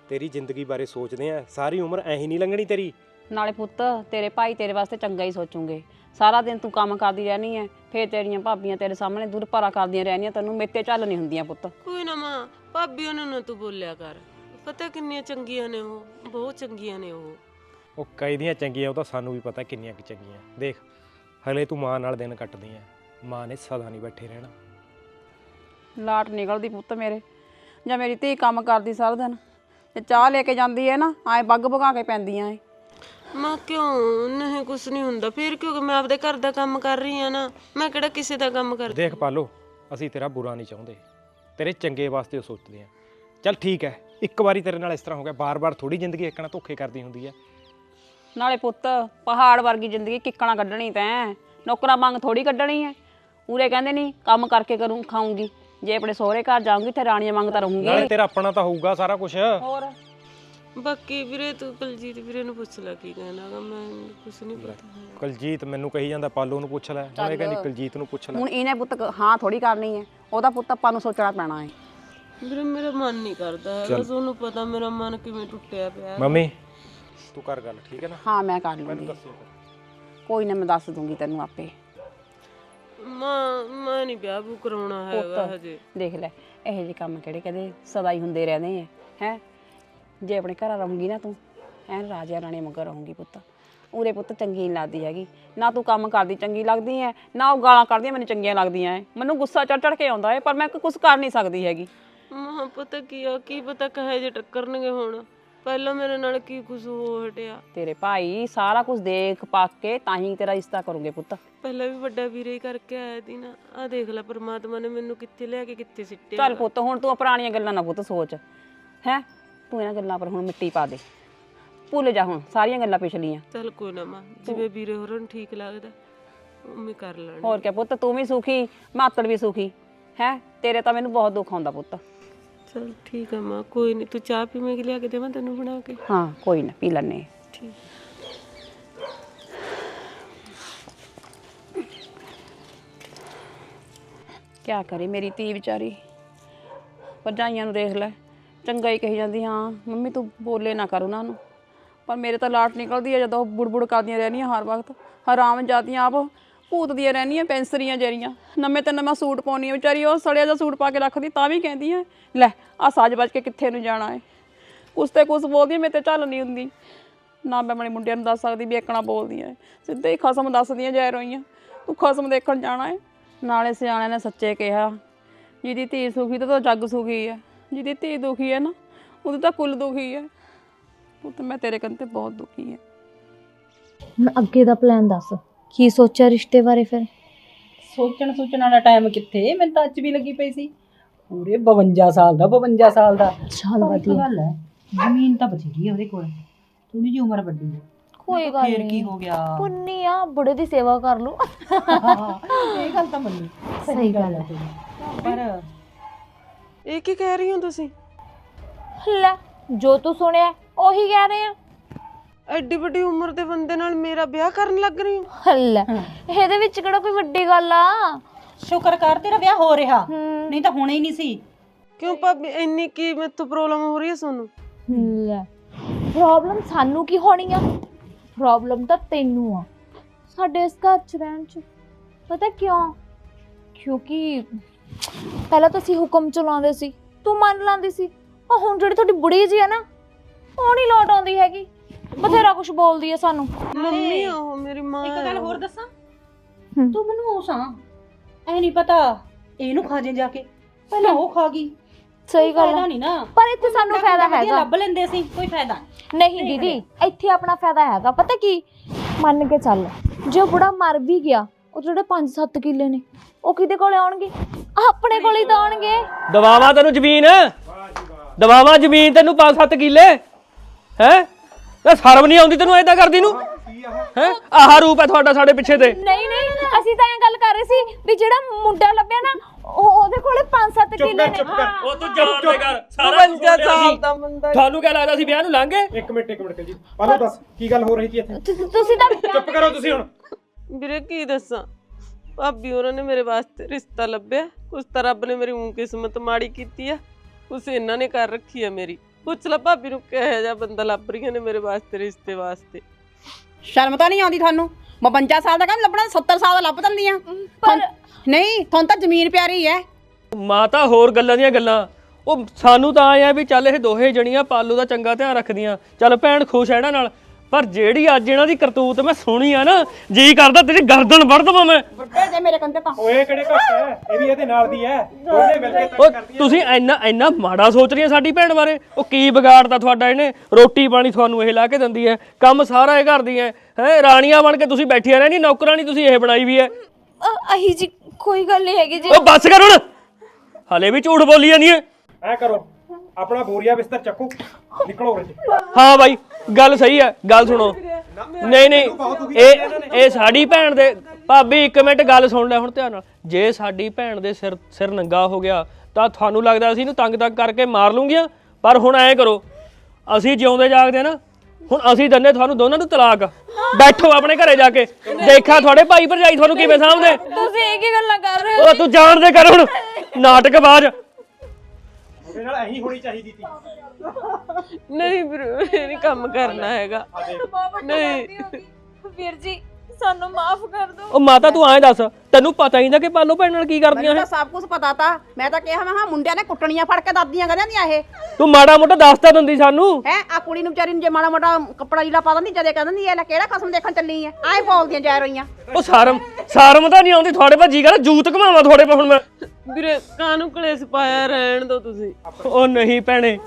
ਤੇਰੀ ਜ਼ਿੰਦਗੀ ਬਾਰੇ ਸੋਚਦੇ ਆ। ਸਾਰੀ ਉਮਰ ਐਂ ਹੀ ਨਹੀਂ ਲੰਘਣੀ ਤੇਰੀ। ਨਾਲੇ ਪੁੱਤ ਤੇਰੇ ਭਾਈ ਤੇਰੇ ਵਾਸਤੇ ਚੰਗਾ ਹੀ ਸੋਚੂਗੇ। ਸਾਰਾ ਦਿਨ ਤੂੰ ਕੰਮ ਕਰਦੀ ਰਹਿਣੀ ਐ ਫੇਰ ਤੇਰੀਆਂ ਭਾਬੀਆਂ ਤੇਰੇ ਸਾਹਮਣੇ ਦੁਰ ਭਰਾ ਕਰਦੀਆਂ ਰਹਿਣੀਆਂ ਤੈਨੂੰ ਮੇਤੇ ਚੱਲ ਨਹੀਂ ਹੁੰਦੀਆਂ ਪੁੱਤ। ਕੋਈ ਨਾ ਮਾਂ ਭਾਬੀ ਉਹਨਾਂ ਨੂੰ ਤੂੰ ਬੋਲਿਆ ਕਰ। ਪਤਾ ਕਿੰਨੀਆਂ ਚੰਗੀਆਂ ਨੇ ਉਹ ਬਹੁਤ ਚੰਗੀਆਂ ਨੇ ਉਹ। ਉਹ ਕਈ ਦੀਆਂ ਚੰਗੀਆਂ ਉਹ ਤਾਂ ਸਾਨੂੰ ਵੀ ਪਤਾ ਕਿੰਨੀਆਂ ਕਿ ਚੰਗੀਆਂ। ਦੇਖ ਹਲੇ ਤੂੰ ਮਾਂ ਨਾਲ ਦਿਨ ਕੱਟਦੀ ਐ ਮਾਂ ਨੇ ਸਦਾ ਨਹੀਂ ਬੈਠੇ ਰਹਿਣਾ। ਲਾਟ ਨਿਕਲਦੀ ਪੁੱਤ ਮੇਰੇ ਜਾਂ ਮੇਰੀ ਧੀ ਕੰਮ ਕਰਦੀ ਸਾਰਾ ਦਿਨ। ਤੇ ਚਾਹ ਲੈ ਕੇ ਜਾਂਦੀ ਐ ਨਾ ਐ ਬੱਗ ਭਗਾ ਕੇ ਪੈਂਦੀਆਂ ਐ। ਮਾਂ ਕਿਉਂ? ਨਹੀਂ ਕੁਛ ਨਹੀਂ ਹੁੰਦਾ। ਫਿਰ ਕਿਉਂਕਿ ਮੈਂ ਆਪਦੇ ਘਰ ਦਾ ਕੰਮ ਕਰ ਰਹੀ ਆ ਨਾ। ਮੈਂ ਕਿਹੜਾ ਕਿਸੇ ਦਾ ਕੰਮ ਕਰ ਦੇਖ ਪਾਲੋ ਅਸੀਂ ਤੇਰਾ ਬੁਰਾ ਨਹੀਂ ਚਾਹੁੰਦੇ। ਤੇਰੇ ਚੰਗੇ ਵਾਸਤੇ ਉਹ ਸੋਚਦੇ ਆ। ਚੱਲ ਠੀਕ ਹੈ ਇੱਕ ਵਾਰੀ ਤੇਰੇ ਨਾਲ ਇਸ ਤਰ੍ਹਾਂ ਹੋ ਗਿਆ। ਬਾਰ-ਬਾਰ ਥੋੜੀ ਜ਼ਿੰਦਗੀ ਇੱਕਣਾ ਧੋਖੇ ਕਰਦੀ ਹੁੰਦੀ ਹੈ ਨਾਲੇ ਪੁੱਤ ਪਹਾੜ ਵਰਗੀ ਜ਼ਿੰਦਗੀ ਕਿੱਕਣਾ ਕੱਢਣੀ ਤੈਂ। ਨੌਕਰਾਂ ਮੰਗ ਥੋੜੀ ਕੱਢਣੀ ਐ। ਪੂਰੇ ਕਹਿੰਦੇ ਨਹੀਂ ਕੰਮ ਕਰਕੇ ਕਰੂੰ ਖਾਊਂਗੀ। ਜੇ ਆਪਣੇ ਸਹੁਰੇ ਘਰ ਜਾਊਂਗੀ ਤੇ ਰਾਣੀਆਂ ਮੰਗ ਤਾਂ ਨਾਲੇ ਰਹੂੰਗੀ ਤੇਰਾ ਆਪਣਾ ਤਾਂ ਹੋਊਗਾ ਸਾਰਾ ਕੁਝ ਹੋਰ? ਬਾਕੀ ਵੀਰੇ ਤੂੰ ਕੁਲਜੀਤ ਵੀਰੇ ਨੂੰ ਪੁੱਛ ਲੈ ਕੀ ਕਹਿਣਾਗਾ ਮੈਂ ਕੁਛ ਨਹੀਂ ਪਤਾ। ਕੁਲਜੀਤ ਮੈਨੂੰ ਕਹੀ ਜਾਂਦਾ ਪਾਲੋ ਨੂੰ ਪੁੱਛ ਲੈ। ਹੁਣੇ ਕਹਿੰਦੀ ਕੁਲਜੀਤ ਨੂੰ ਪੁੱਛ ਲੈ। ਹੁਣ ਇਹਨੇ ਪੁੱਤ ਕ- ਹਾਂ ਥੋੜੀ ਕਰਨੀ ਐ ਉਹਦਾ ਪੁੱਤ ਆਪਾਂ ਨੂੰ ਸੋਚਣਾ ਪੈਣਾ ਐ ਵੀਰੇ ਮੇਰਾ ਮਨ ਨਹੀਂ ਕਰਦਾ ਹੈਗਾ ਤੁਹਾਨੂੰ ਪਤਾ ਮੇਰਾ ਮਨ ਕਿਵੇਂ ਟੁੱਟਿਆ ਪਿਆ ਮੰਮੀ ਤੂੰ ਕਰ ਗੱਲ ਠੀਕ ਹੈ ਨਾ? ਹਾਂ ਮੈਂ ਕਰ ਲੂੰਗੀ। ਕੋਈ ਨਾ ਮੈਂ ਦੱਸ ਦੂੰਗੀ ਤੈਨੂੰ ਆਪੇ। ਮਾਂ ਮੈਂ ਨਹੀਂ ਵਿਆਹ ਬੂ ਕਰਾਉਣਾ ਹੈਗਾ ਹਜੇ। ਦੇਖ ਲੈ ਇਹੋ ਜਿਹੇ ਕੰਮ ਕਿਹੜੇ ਕਦੇ ਸਦਾ ਹੀ ਹੁੰਦੇ ਰਹਿੰਦੇ ਆ ਹੈ? ਜੇ ਆਪਣੇ ਘਰ ਰਹੂੰਗੀ ਨਾ ਤੂੰ ਐਨ ਰਾਜਾ ਰਾਣੀ ਮਗਰ ਰਹੂੰਗੀ ਪੁੱਤ। ਉਰੇ ਪੁੱਤ ਚੰਗੀ ਨਹੀਂ ਲੱਗਦੀ ਹੈਗੀ। ਨਾ ਤੂੰ ਕੰਮ ਕਰਦੀ ਚੰਗੀ ਲੱਗਦੀ ਐ ਨਾ ਉਹ ਗਾਲਾਂ ਕੱਢਦੀਆਂ ਮੈਨੂੰ ਚੰਗੀਆਂ ਲੱਗਦੀਆਂ ਐ। ਮੈਨੂੰ ਗੁੱਸਾ ਚੜ ਚੜ ਕੇ ਆਉਂਦਾ ਐ ਪਰ ਮੈਂ ਕੁਝ ਕਰ ਨਹੀਂ ਸਕਦੀ ਹੈਗੀ। ਮਾਂ ਪਤਾ ਕੀ ਆ ਕੀ ਪਤਾ ਕਹੇ ਜੇ ਟੱਕਰਨਗੇ ਹੁਣ। ਪਹਿਲਾਂ ਮੇਰੇ ਨਾਲ ਕੀ ਕੁਝ ਹੋ ਹਟਿਆ। ਤੇਰੇ ਭਾਈ ਸਾਰਾ ਕੁਝ ਦੇਖ ਪਾ ਕੇ ਤਾਂ ਹੀ ਤੇਰਾ ਰਿਸ਼ਤਾ ਕਰੂੰਗੇ ਪੁੱਤ। ਪਹਿਲਾਂ ਵੀ ਵੱਡਾ ਵੀਰੇ ਹੀ ਕਰਕੇ ਆਇਆ ਸੀ ਨਾ। ਆ ਦੇਖ ਲੈ ਪ੍ਰਮਾਤਮਾ ਨੇ ਮੈਨੂੰ ਕਿੱਥੇ ਲਿਆ ਕੇ ਕਿੱਥੇ ਸਿੱਟਿਆ ਚੱਲ ਪੁੱਤ ਹੁਣ ਤੂੰ ਪੁਰਾਣੀਆਂ ਗੱਲਾਂ ਨਾ ਪੁੱਤ ਸੋਚ। ਹੈ? ਤੂੰ ਇਹਨਾਂ ਗੱਲਾਂ ਪਰ ਹੁਣ ਮਿੱਟੀ ਪਾ ਦੇ। ਭੁੱਲ ਜਾ ਹੁਣ ਸਾਰੀਆਂ ਗੱਲਾਂ ਪਿਛਲੀਆਂ। ਚੱਲ ਕੋਈ ਨਾ ਮਾਂ ਜਿਵੇਂ ਵੀਰੇ ਹੋਰਾਂ ਨੂੰ ਠੀਕ ਲੱਗਦਾ ਉਵੇਂ ਕਰ ਲੈਣ। ਹੋਰ ਕਿਆ ਪੁੱਤ ਤੂੰ ਵੀ ਸੁਖੀ ਮਾਤੜ ਵੀ ਸੁਖੀ। ਹੈ ਤੇਰੇ ਤਾਂ ਮੈਨੂੰ ਬਹੁਤ ਦੁੱਖ ਆਉਂਦਾ ਪੁੱਤ। ਚਲ ਠੀਕ ਆ ਮਾਂ ਕੋਈ ਨਹੀਂ ਤੂੰ ਚਾਹ ਪੀਵੇਂਗੀ ਲਿਆ ਕੇ ਦੇਵਾਂ ਤੈਨੂੰ ਬਣਾ ਕੇ? ਹਾਂ ਕੋਈ ਨਾ ਪੀ ਠੀਕ। ਕਿਆ ਕਰੇ ਮੇਰੀ ਧੀ ਵਿਚਾਰੀ? ਭਰਜਾਈਆਂ ਨੂੰ ਦੇਖ ਲੈ। ਚੰਗਾ ਹੀ ਕਹੀ ਜਾਂਦੀ, ਹਾਂ, ਮੰਮੀ ਤੂੰ ਬੋਲੇ ਨਾ ਕਰ ਉਹਨਾਂ ਨੂੰ। ਪਰ ਮੇਰੇ ਤਾਂ ਲਾਟ ਨਿਕਲਦੀ ਹੈ ਜਦੋਂ ਉਹ ਬੁੜਬੁੜ ਕਰਦੀਆਂ ਰਹਿੰਦੀਆਂ ਹਰ ਵਕਤ, ਹਰਾਮ ਜਾਦੀਆਂ ਆਪ, ਭੂਤ ਦੀਆਂ ਰਹਿੰਦੀਆਂ, ਪੈਂਸਰੀਆਂ ਜਿਹੜੀਆਂ। ਨਵੇਂ ਤੇ ਨਵਾਂ ਸੂਟ ਪਾਉਣੀ ਹੈ ਵਿਚਾਰੀ ਉਹ ਸੜਿਆ ਜਿਹਾ ਸੂਟ ਪਾ ਕੇ ਰੱਖਦੀ, ਤਾਂ ਵੀ ਕਹਿੰਦੀ ਹੈ ਲੈ ਆ ਸੱਜ ਵੱਜ ਕੇ ਕਿੱਥੇ ਨੂੰ ਜਾਣਾ ਹੈ ਕੁਛ ਤੇ ਕੁਛ ਬੋਲਦੀ ਮੇਰੇ ਤੇ ਝੱਲ ਨਹੀਂ ਹੁੰਦੀ। ਨਾ ਮੈਂ ਆਪਣੇ ਮੁੰਡਿਆਂ ਨੂੰ ਦੱਸ ਸਕਦੀ ਵੀ ਇੱਕਣਾ ਬੋਲਦੀ ਹੈ ਸਿੱਧੇ ਹੀ ਖਸਮ ਦੱਸਦੀਆਂ ਜਾ ਰੋਈਆਂ ਤੂੰ ਖਸਮ ਦੇਖਣ ਜਾਣਾ ਹੈ ਨਾਲੇ ਸਿਆਣਿਆਂ ਨੇ ਸੱਚੇ ਕਿਹਾ, ਜਿਹਦੀ ਧੀ ਸੁਖੀ ਤਾਂ ਉਹਦਾ ਜੱਗ ਸੁਖੀ ਹੈ ਜਿਹਦੀ ਧੀ ਦੁਖੀ ਹੈ ਨਾ ਉਹਦੀ ਤਾਂ ਕੁੱਲ ਦੁਖੀ ਹੈ। ਪੁੱਤ ਮੈਂ ਤੇਰੇ ਕੰਨ ਤੇ ਬਹੁਤ ਦੁਖੀ ਹਾਂ। ਹੁਣ ਅੱਗੇ ਦਾ ਪਲਾਨ ਦੱਸ। ਕੀ ਸੋਚਿਆ ਰਿਸ਼ਤੇ ਬਾਰੇ ਫਿਰ? ਸੋਚਣ ਸੋਚਣ ਵਾਲਾ ਟਾਈਮ ਕਿੱਥੇ? ਮੈਨੂੰ ਤਾਂ ਅੱਜ ਵੀ ਲੱਗੀ ਪਈ ਸੀ। ਪੂਰੇ 52 ਸਾਲ ਦਾ 52 ਸਾਲ ਦਾ। ਚੱਲ ਪਰ ਇੱਕ ਵਧੀਆ। ਗੱਲ ਹੈ ਜ਼ਮੀਨ ਤਾਂ ਬਥੇਰੀ ਹੈ ਉਹਦੇ ਕੋਲ। ਥੋੜੀ ਜਿਹੀ ਉਮਰ ਵੱਡੀ। ਹੈ ਕੋਈ ਗੱਲ ਫੇਰ ਕੀ ਨਹੀਂ ਹੋ ਗਿਆ? ਪੁੰਨੀ ਆ ਬੁੜੇ ਦੀ ਸੇਵਾ ਕਰ ਲਓ। ਇਹ ਗੱਲ ਤਾਂ ਮੰਨੀ। ਸਹੀ ਗੱਲ ਹੈ। ਪਰ ਇਹ ਕੀ ਕਹਿ ਰਹੀ ਹੋ ਤੁਸੀਂ? ਲੈ ਜੋ ਤੂੰ ਸੁਣਿਆ ਉਹੀ ਕਹਿ ਰਹੇ ਆ। ਐਡੀ ਵੱਡੀ ਉਮਰ ਦੇ ਬੰਦੇ ਨਾਲ ਮੇਰਾ ਵਿਆਹ ਕਰਨ ਲੱਗ ਰਹੀ ਹੋ? ਲੈ ਇਹਦੇ ਵਿੱਚ ਕਿਹੜਾ ਕੋਈ ਵੱਡੀ ਗੱਲ ਆ? ਸ਼ੁਕਰ ਕਰ ਤੇਰਾ ਵਿਆਹ ਹੋ ਰਿਹਾ। ਨਹੀਂ ਤਾਂ ਹੋਣਾ ਹੀ ਨਹੀਂ ਸੀ। ਕਿਉਂ ਭਾਬੀ ਇੰਨੀ ਕੀ ਮੈਥੋਂ ਪ੍ਰੋਬਲਮ ਹੋ ਰਹੀ ਹੈ ਤੁਹਾਨੂੰ? ਲੈ ਪ੍ਰੋਬਲਮ ਸਾਨੂੰ ਕੀ ਹੋਣੀ ਆ? ਪ੍ਰੋਬਲਮ ਤਾਂ ਤੈਨੂੰ ਆ। ਸਾਡੇ ਇਸ ਘਰ ਚ ਰਹਿਣ ਚ ਪਤਾ ਕਿਉਂ? ਕਿਉਂਕਿ ਪਹਿਲਾਂ ਤਾਂ ਅਸੀਂ ਹੁਕਮ ਚਲਾਉਂਦੇ ਸੀ ਤੂੰ ਮੰਨ ਲਾਂਦੀ ਸੀ। ਆ ਹੁਣ ਜਿਹੜੀ ਤੁਹਾਡੀ ਬੁੜੀ ਜੀ ਆ ਨਾ ਉਹ ਨਹੀਂ ਲੋਟ ਆਉਂਦੀ ਹੈਗੀ। ਬਥੇਰਾ ਕੁਝ ਬੋਲਦੀ ਆ ਸਾਨੂੰ। ਮੰਮੀ ਉਹ ਮੇਰੀ ਮਾਂ ਇੱਕ ਗੱਲ ਉਹ। ਹੋਰ ਦੱਸਾਂ? ਹੂੰ। ਤੂੰ ਮੈਨੂੰ ਉਸ ਆ ਐ ਨਹੀਂ ਪਤਾ ਇਹਨੂੰ ਖਾ ਜੇ ਜਾ ਕੇ। ਪਹਿਲਾਂ ਉਹ ਖਾ ਗਈ। ਸਹੀ ਗੱਲ ਫਾਇਦਾ ਆ। ਨਹੀਂ ਨਾ। ਪਰ ਇੱਥੇ ਸਾਨੂੰ ਫਾਇਦਾ ਵਧੀਆ ਹੈਗਾ। ਲੱਭ ਲੈਂਦੇ ਸੀ ਕੋਈ ਫਾਇਦਾ ਨਹੀਂ। ਦੀਦੀ ਇੱਥੇ ਆਪਣਾ ਫਾਇਦਾ ਹੈਗਾ। ਪਤਾ ਕੀ? ਮੰਨ ਕੇ ਚੱਲ ਜੇ ਉਹ ਬੁੜਾ ਮਰ ਵੀ ਗਿਆ ਉਹ ਜਿਹੜੇ 5-7 ਕਿੱਲੇ ਨੇ ਉਹ ਕਿਹਦੇ ਕੋਲੇ ਆਉਣਗੇ? ਆਪਣੇ ਕੋਲ ਹੀ ਤਾਂ ਆਉਣਗੇ। ਦਵਾਵਾ ਤੈਨੂੰ ਜ਼ਮੀਨ? ਦਵਾਵਾ ਜ਼ਮੀਨ ਤੈਨੂੰ 5-7 ਕਿੱਲੇ? ਹੈ? ਤੇ ਸ਼ਰਮ ਨਹੀਂ ਆਉਂਦੀ ਤੈਨੂੰ ਐਦਾਂ ਕਰਦੀ ਨੂੰ? ਹੈ? ਆਹ ਰੂਪ ਹੈ ਤੁਹਾਡਾ ਸਾਡੇ ਪਿੱਛੇ ਤੇ। ਨਹੀਂ ਨਹੀਂ ਅਸੀਂ ਤਾਂ ਇਹ ਗੱਲ ਕਰ ਰਹੇ ਸੀ ਵੀ ਜਿਹੜਾ ਮੁੰਡਾ ਲੱਭਿਆ ਨਾ ਉਹ ਉਹਦੇ ਕੋਲੇ 5-7 ਚੁੱਪ ਕਿੱਲੇ ਨੇ। ਉਹ ਤੂੰ ਜਾਣ ਦੇ ਕਰ ਸਾਰਾ ਸਾਲ ਦਾ ਮੁੰਡਾ ਤੁਹਾਨੂੰ ਕਿਆ ਲੱਗਦਾ ਸੀ ਵਿਆਹ ਨੂੰ ਲਾਂਗੇ ਇੱਕ ਮਿੰਟ ਇੱਕ ਮਿੰਟ ਜੀ। ਪਾਲੋ ਦੱਸ ਕੀ ਗੱਲ ਹੋ ਰਹੀ ਸੀ ਇੱਥੇ? ਤੁਸੀਂ ਤਾਂ ਚੁੱਪ ਕਰੋ ਤੁਸੀਂ ਹੁਣ। ਵੀਰੇ ਕੀ ਦੱਸਾਂ? ਭਾਬੀ ਉਹਨਾਂ ਨੇ ਮੇਰੇ ਵਾਸਤੇ ਰਿਸ਼ਤਾ ਲੱਭਿਆ। ਕੁਛ ਤਾਂ ਰੱਬ ਨੇ ਮੇਰੀ ਊਂ ਕਿਸਮਤ ਮਾੜੀ ਕੀਤੀ ਆ। ਕੁਛ ਇਹਨਾਂ ਨੇ ਕਰ ਰੱਖੀ ਆ ਮੇਰੀ। ਪੁੱਛ ਲੈ ਭਾਬੀ ਨੂੰ ਕਿਹੋ ਜਿਹਾ ਬੰਦਾ ਲੱਭ ਰਹੀਆਂ ਨੇ ਮੇਰੇ ਵਾਸਤੇ ਰਿਸ਼ਤੇ ਵਾਸਤੇ। ਸ਼ਰਮ ਤਾਂ ਨਹੀਂ ਆਉਂਦੀ ਤੁਹਾਨੂੰ? 52 ਸਾਲ ਦਾ ਕੰਮ ਲੱਭਣਾ 70 ਸਾਲ ਦਾ ਲੱਭ ਦਿੰਦੀਆਂ ਪਰ ਨਹੀਂ ਤੁਹਾਨੂੰ ਤਾਂ ਜ਼ਮੀਨ ਪਿਆਰੀ ਹੈ ਮਾਤਾ ਹੋਰ ਗੱਲਾਂ ਦੀਆਂ ਗੱਲਾਂ। ਉਹ ਸਾਨੂੰ ਤਾਂ ਆਇਆ ਵੀ ਚੱਲ ਇਹ ਦੋਹੇ ਜਣੀਆਂ ਪਾਲੂ ਦਾ ਚੰਗਾ ਧਿਆਨ ਰੱਖਦੀਆਂ। ਚੱਲ ਭੈਣ ਖੁਸ਼ ਹੈ ਇਹਨਾਂ ਨਾਲ। ਪਰ ਜਿਹੜੀ ਅੱਜ ਇਹਨਾਂ ਦੀ ਕਰਤੂਤ ਮੈਂ ਸੁਣੀ ਆ ਨਾ ਜੀ ਕਰਦਾ ਤੇਰੀ ਗਰਦਨ ਵੜ ਦਵਾਂ ਮੈਂ। ਵੱਡੇ ਜੇ ਮੇਰੇ ਕੰਦੇ ਤਾਂ। ਓਏ ਕਿਹੜੇ ਘੱਟ ਹੈ ਇਹ ਵੀ ਇਹਦੇ ਨਾਲ ਦੀ ਹੈ ਦੋਨੇ ਮਿਲ ਕੇ ਉਹ ਤੰਗ ਕਰਦੀਆਂ ਤੁਸੀਂ ਇੰਨਾ ਇੰਨਾ ਮਾੜਾ ਸੋਚ ਰਹੀਆਂ ਸਾਡੀ ਭੈਣ ਬਾਰੇ। ਉਹ ਕੀ ਵਿਗਾੜਦਾ ਤੁਹਾਡਾ ਇਹਨੇ? ਰੋਟੀ ਪਾਣੀ ਤੁਹਾਨੂੰ ਇਹ ਲਾ ਕੇ ਦਿੰਦੀ ਹੈ ਕੰਮ ਸਾਰਾ ਇਹ ਕਰਦੀ ਹੈ ਹੈ ਰਾਣੀਆਂ ਬਣ ਕੇ ਤੁਸੀਂ ਬੈਠੀਆਂ ਰਹਿਣੀ ਨੌਕਰਾਨੀ ਤੁਸੀਂ ਇਹ ਬਣਾਈ ਵੀ ਹੈ ਅ- ਅਹੀ ਜੀ ਕੋਈ ਗੱਲ ਨਹੀਂ ਹੈਗੀ ਜੀ। ਉਹ ਬੱਸ ਕਰ ਹੁਣ। ਹਲੇ ਵੀ ਝੂਠ ਬੋਲੀ ਜਾਂਦੀ ਹੈ ਐ ਕਰੋ ਆਪਣਾ ਬੋਰੀਆ ਬਿਸਤਰ ਚੱਕੋ। ਨਿਕਲੋ ਉਰੇ ਹਾਂ ਬਾਈ ਗੱਲ ਸਹੀ ਹੈ ਗੱਲ ਸੁਣੋ। ਨਹੀਂ ਨਹੀਂ ਇਹ ਇਹ ਸਾਡੀ ਭੈਣ ਦੇ ਭਾਬੀ ਇੱਕ ਮਿੰਟ ਗੱਲ ਸੁਣ ਲੈ ਹੁਣ ਧਿਆਨ ਨਾਲ। ਜੇ ਸਾਡੀ ਭੈਣ ਦੇ ਸਿਰ ਸਿਰ ਨੰਗਾ ਹੋ ਗਿਆ ਤਾਂ ਤੁਹਾਨੂੰ ਲੱਗਦਾ ਅਸੀਂ ਇਹਨੂੰ ਤੰਗ ਤੰਗ ਕਰਕੇ ਮਾਰ ਲੂੰਗੀਆਂ? ਪਰ ਹੁਣ ਐਂ ਕਰੋ ਅਸੀਂ ਜਿਉਂਦੇ ਜਾਗਦੇ ਨਾ ਹੁਣ ਅਸੀਂ ਦੰਨੇ ਤੁਹਾਨੂੰ ਦੋਨਾਂ ਨੂੰ ਤਲਾਕ। ਬੈਠੋ ਆਪਣੇ ਘਰੇ ਜਾ ਕੇ। ਦੇਖਾ ਤੁਹਾਡੇ ਭਾਈ ਭਰਜਾਈ ਤੁਹਾਨੂੰ ਕਿਵੇਂ ਸਾਂਭਦੇ। ਤੁਸੀਂ ਇਹ ਕੀ ਗੱਲਾਂ ਕਰ ਰਹੇ ਹੋ। ਉਹ ਤੂੰ ਜਾਣਦੇ ਕਰ ਹੁਣ। ਨਾਟਕਬਾਜ਼ ਉਹਦੇ ਨਾਲ ਐਹੀ ਹੋਣੀ ਚਾਹੀਦੀ ਸੀ ਨਹੀਂ ਵੀਰੇ ਇਹ ਨਹੀਂ ਕੰਮ ਕਰਨਾ ਹੈਗਾ। ਨਹੀਂ। ਵੀਰ ਜੀ ਸਾਨੂੰ ਮਾਫ ਕਰ ਦਿਓ। ਉਹ ਮਾਤਾ ਤੂੰ ਐਂ ਦੱਸ ਤੈਨੂੰ ਪਤਾ ਹੀ ਨਾ ਕਿ ਪਾਲੋ ਭੈਣ ਨਾਲ ਕੀ ਕਰਦੀਆਂ ਮੈਨੂੰ ਇਹ? ਤਾਂ ਸਭ ਕੁਝ ਪਤਾ ਤਾ। ਮੈਂ ਤਾਂ ਕਿਹਾ ਮੈਂ ਹਾਂ ਮੁੰਡਿਆਂ ਨੇ ਕੁੱਟਣੀਆਂ ਫੜ ਕੇ ਦਾਦੀਆਂ ਕਹਿੰਦੀਆਂ ਇਹ। ਤੂੰ ਮਾੜਾ ਮੋਟਾ ਦੱਸ ਤਾਂ ਦਿੰਦੀ ਸਾਨੂੰ। ਹੈ ਆ ਕੁੜੀ ਨੂੰ ਵਿਚਾਰੀ ਨੂੰ ਜੇ ਮਾੜਾ ਮੋਟਾ ਕੱਪੜਾ ਲੀੜਾ ਪਾ ਦਿੰਦੀ ਜਦੇ ਕਹਿ ਦਿੰਦੀ ਇਹ ਲੈ ਕਿਹੜਾ ਖਸਮ ਦੇਖਣ ਚੱਲੀ ਐ ਐ ਬੋਲਦੀਆਂ ਜਾ ਰਹੀਆਂ। ਉਹ ਸਾਰਮ ਸਾਰਮ ਤਾਂ ਨਹੀਂ ਆਉਂਦੀ ਤੁਹਾਡੇ ਪਾ ਜੀ ਕਰ ਜੂਤ ਘਮਾਵਾ ਤੁਹਾਡੇ ਪਾ ਹੁਣ ਮੈਂ। ਵੀਰੇ ਕਾਹਨੂੰ ਕਲੇਸ਼ ਪਾਇਆ ਰਹਿਣ ਦੋ ਤੁਸੀਂ। ਉਹ ਨਹੀਂ ਭੈਣੇ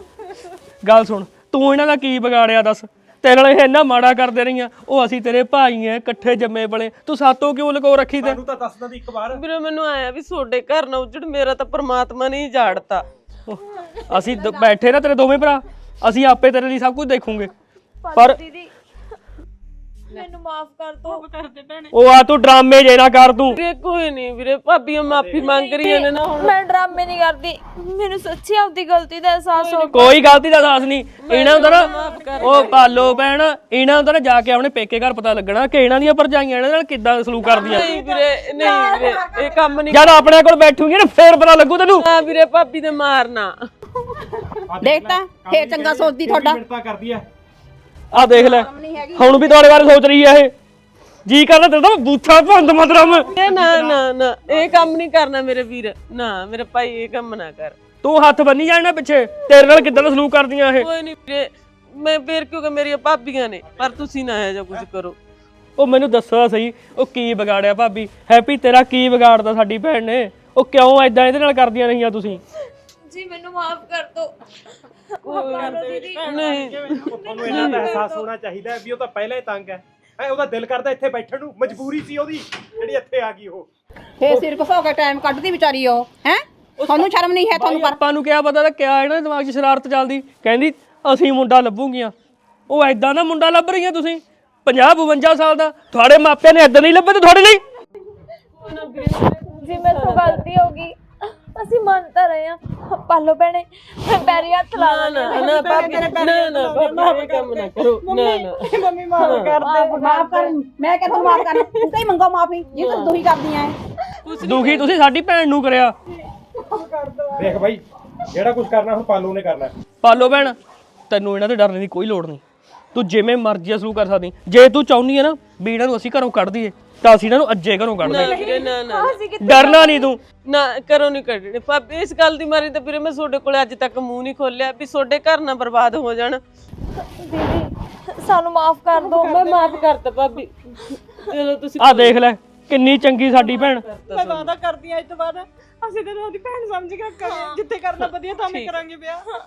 ਗੱਲ ਸੁਣ ਤੂੰ ਇਹਨਾਂ ਦਾ ਕੀ ਵਿਗਾੜਿਆ ਦੱਸ? ਤੇਰੇ ਨਾਲ ਇਹ ਇੰਨਾ ਮਾੜਾ ਕਰਦੇ ਰਹੀਆਂ। ਉਹ ਅਸੀਂ ਤੇਰੇ ਭਾਈ ਐ ਇਕੱਠੇ ਜੰਮੇ ਬਲੇ ਤੂੰ ਸਾਤੋਂ ਕਿਉਂ ਲਕੋ ਰੱਖੀ ਤੇ? ਸਾਨੂੰ ਤਾਂ ਦੱਸ ਦਿੰਦੀ ਇੱਕ ਵਾਰ। ਵੀਰੇ ਮੈਨੂੰ ਆਇਆ ਵੀ ਤੁਹਾਡੇ ਘਰ ਨਾ ਉਜੜ ਮੇਰਾ ਤਾਂ ਪ੍ਰਮਾਤਮਾ ਨੇ ਹੀ ਝਾੜਤਾ ਉਹ, ਅਸੀਂ ਦ- ਬੈਠੇ ਨਾ ਤੇਰੇ ਦੋਵੇਂ ਭਰਾ। ਅਸੀਂ ਆਪੇ ਤੇਰੇ ਲਈ ਸਭ ਕੁਝ ਦੇਖੂਗੇ। ਪਰ ਦੀਦੀ ਮੈਨੂੰ ਮਾਫ ਕਰ ਦਿਓ ਉਹ ਆ ਤੂੰ ਡਰਾਮੇ ਜੇ ਨਾ ਕਰ ਤੂੰ। ਵੀਰੇ ਕੋਈ ਨਹੀਂ ਵੀਰੇ ਭਾਬੀਆਂ ਮਾਫੀ ਮੰਗ ਰਹੀਆਂ ਨੇ ਨਾ ਹੁਣ। ਮੈਂ ਡਰਾਮੇ ਨਹੀਂ ਕਰਦੀ। ਮੈਨੂੰ ਸੱਚੀ ਆਪਦੀ ਗਲਤੀ ਦਾ ਅਹਿਸਾਸ ਹੋ ਕੋਈ ਗਲਤੀ ਦਾ ਅਹਿਸਾਸ ਨਹੀਂ ਇਹਨਾਂ ਹੁੰਦਾ ਨਾ ਉਹ ਪਾਲੋ ਭੈਣ ਇਹਨਾਂ ਹੁੰਦਾ ਨਾ ਜਾ ਕੇ ਆਪਣੇ ਪੇਕੇ ਘਰ ਪਤਾ ਲੱਗਣਾ ਕਿ ਇਹਨਾਂ ਦੀਆਂ ਭਰਜਾਈਆਂ ਇਹਨਾਂ ਨਾਲ ਕਿੱਦਾਂ ਸਲੂਕ ਕਰਦੀਆਂ। ਨਹੀਂ ਵੀਰੇ ਨਹੀਂ ਵੀਰੇ ਇਹ ਕੰਮ ਨਹੀਂ ਜਦ ਆਪਣੇ ਕੋਲ ਬੈਠੂਗੀ ਨਾ ਫੇਰ ਪਤਾ ਲੱਗੂ ਤੈਨੂੰ। ਨਾ ਵੀਰੇ ਭਾਬੀ ਦੇ ਮਾਰਨਾ। ਦੇਖ ਤਾਂ ਫੇਰ ਚੰਗਾ ਸੋਚਦੀ ਤੁਹਾਡਾ। ਮਿੰਟਾਂ ਕਰਦੀ ਐ। ਆ ਦੇਖ ਲੈ। ਹੁਣ ਵੀ ਤੁਹਾਡੇ ਬਾਰੇ ਸੋਚ ਰਹੀ ਆ ਇਹ। ਜੀ ਕਰਦਾ ਤੇਰਾ ਤਾਂ ਬੂਥਾ ਭੰਦ ਇਹ ਨਾ ਨਾ ਨਾ ਇਹ ਕੰਮ ਨਹੀਂ ਕਰਨਾ ਮੇਰੇ ਵੀਰ। ਨਾ ਮੇਰੇ ਭਾਈ ਇਹ ਕੰਮ ਨਾ ਕਰ। ਤੂੰ ਹੱਥ ਬੰਨੀ ਜਾਣਾ ਪਿੱਛੇ। ਤੇਰੇ ਨਾਲ ਕਿੱਦਾਂ ਦਾ ਸਲੂਕ ਕਰਦੀਆਂ ਇਹ? ਕੋਈ ਨਹੀਂ ਵੀਰੇ ਮੈਂ ਫੇਰ ਕਿਉਂਕਿ ਮੇਰੀਆਂ ਭਾਬੀਆਂ ਨੇ ਪਰ ਤੁਸੀਂ ਨਾ ਇਹ ਜਿਹਾ ਕੁਝ ਕਰੋ। ਉਹ ਮੈਨੂੰ ਦੱਸੋ ਸਹੀ ਉਹ ਕੀ ਵਿਗਾੜਿਆ ਭਾਬੀ? ਹੈਪੀ ਤੇਰਾ ਕੀ ਵਿਗਾੜਦਾ ਸਾਡੀ ਭੈਣ ਨੇ? ਉਹ ਕਿਉਂ ਐਦਾਂ ਇਹਦੇ ਨਾਲ ਕਰਦੀਆਂ ਰਹੀਆਂ ਤੁਸੀਂ? ਜੀ ਮੈਨੂੰ ਮਾਫ ਕਰ ਦਿਓ ਨਹੀਂ ਉਹ ਤੁਹਾਨੂੰ ਇਹਨਾਂ ਦਾ। ਅਹਿਸਾਸ ਹੋਣਾ ਚਾਹੀਦਾ ਹੈ ਵੀ ਉਹ ਤਾਂ ਪਹਿਲਾਂ ਹੀ ਤੰਗ ਹੈ। ਹੈ ਉਹਦਾ ਦਿਲ ਕਰਦਾ ਇੱਥੇ ਬੈਠਣ ਨੂੰ। ਮਜਬੂਰੀ ਸੀ ਉਹਦੀ ਜਿਹੜੀ ਇੱਥੇ ਆ ਗਈ ਉਹ। ਫੇਰ ਸਿਰ ਘਸੋ ਕੇ ਟਾਈਮ ਕੱਢਦੀ ਵਿਚਾਰੀ ਉਹ ਹੈ? ਤੁਹਾਨੂੰ ਸ਼ਰਮ ਨਹੀਂ ਹੈ ਤੁਹਾਨੂੰ ਭਾਈ ਆਪਾਂ ਨੂੰ ਕਿਆ ਪਤਾ ਤਾਂ ਕਿਆ ਇਹਨਾਂ ਦੇ ਦਿਮਾਗ 'ਚ ਸ਼ਰਾਰਤ ਚੱਲਦੀ। ਕਹਿੰਦੀ ਅਸੀਂ ਮੁੰਡਾ ਲੱਭੂਗੀਆਂ। ਉਹ ਐਦਾਂ ਦਾ ਮੁੰਡਾ ਲੱਭ ਰਹੀਆਂ ਤੁਸੀਂ? 50 52 ਸਾਲ ਦਾ। ਤੁਹਾਡੇ ਮਾਪਿਆਂ ਨੇ ਐਦਾਂ ਨਹੀਂ ਲੱਭੇ ਤੇ ਤੁਹਾਡੇ ਲਈ? ਜੀ ਮੇਰੇ ਤੋਂ ਗਲਤੀ ਹੋ ਗਈ। ਅਸੀਂ ਮੰਨ ਤਾਂ ਰਹੇ ਹਾਂ। ਪਾਲੋ ਭੈਣੇ ਮੈਂ ਪੈਰੀ ਹੱਥ ਲਾ ਨਾ ਨਾ ਨਾ ਨਾ ਇਹ ਕੰਮ ਨਾ ਕਰੋ। ਨਾ ਨਾ। ਮੰਮੀ ਮਾਫ ਕਰ ਦੇ ਮਾਫ ਕਰ ਮੈਂ ਕਿਹਾ ਤੁਹਾਨੂੰ ਮਾਫ ਕਰ। ਤੂੰ ਕਹੀਂ ਮੰਗੋ ਮਾਫੀ। ਜੇ ਤੂੰ ਦੁਹੀ ਕਰਦੀਆਂ ਐ। ਦੁਖੀ ਤੁਸੀਂ ਸਾਡੀ ਭੈਣ ਨੂੰ ਕਰਿਆ। ਦੇਖ ਬਾਈ ਜਿਹੜਾ ਕੁਝ ਕਰਨਾ ਹੁਣ ਪਾਲੂ ਨੇ ਕਰਨਾ। ਹੈ। ਪਾਲੋ ਭੈਣ ਤੈਨੂੰ ਇਹਨਾਂ ਤੇ ਡਰਨ ਦੀ ਕੋਈ ਲੋੜ ਨਹੀਂ। ਤੂੰ ਜਿਵੇਂ ਮਰਜ਼ੀ ਸਲੂਕ ਕਰ ਸਕਦੀ। ਜੇ ਤੂੰ ਚਾਹੁੰਦੀ ਹੈ ਨਾ ਵੀ ਇਹਨਾਂ ਨੂੰ ਅਸੀਂ ਘਰੋਂ ਕੱਢ ਦਈਏ ਤਾਂ ਅਸੀਂ ਇਹਨਾਂ ਨੂੰ ਅੱਜੇ ਘਰੋਂ ਕੱਢ ਨਾ ਦਈਏ ਵੀਰੇ ਨਾ ਨਾ ਡਰਨਾ ਨਹੀਂ ਤੂੰ। ਨਾ ਕਰੋ ਨਹੀਂ ਕੱਢਣੇ। ਭਾਬੀ ਇਸ ਗੱਲ ਦੀ ਮਾਰੀ ਤਾਂ ਵੀਰੇ ਮੈਂ ਤੁਹਾਡੇ ਕੋਲੇ ਅੱਜ ਤੱਕ ਮੂੰਹ ਨਹੀਂ ਖੋਲਿਆ ਵੀ ਤੁਹਾਡੇ ਘਰ ਨਾ ਬਰਬਾਦ ਹੋ ਜਾਣ। ਦੀਦੀ ਸਾਨੂੰ ਮਾਫ ਕਰ ਦਿਓ। ਮੈਂ ਮਾਫ ਕਰਤਾ ਭਾਬੀ। ਚਲੋ ਤੁਸੀਂ ਆ ਦੇਖ ਲੈ ਕਿੰਨੀ ਚੰਗੀ ਸਾਡੀ ਭੈਣ। ਮੈਂ ਵਾਅਦਾ ਕਰਦੀ ਆ ਅੱਜ ਤੋਂ ਬਾਅਦ। ਅਸੀਂ ਤੈਨੂੰ ਉਹਦੀ ਭੈਣ ਸਮਝ ਕੇ ਕਰਾਂਗੇ ਜਿੱਥੇ ਕਰਨਾ ਵਧੀਆ ਤਾਂ ਕਰਾਂਗੇ ਵਿਆਹ।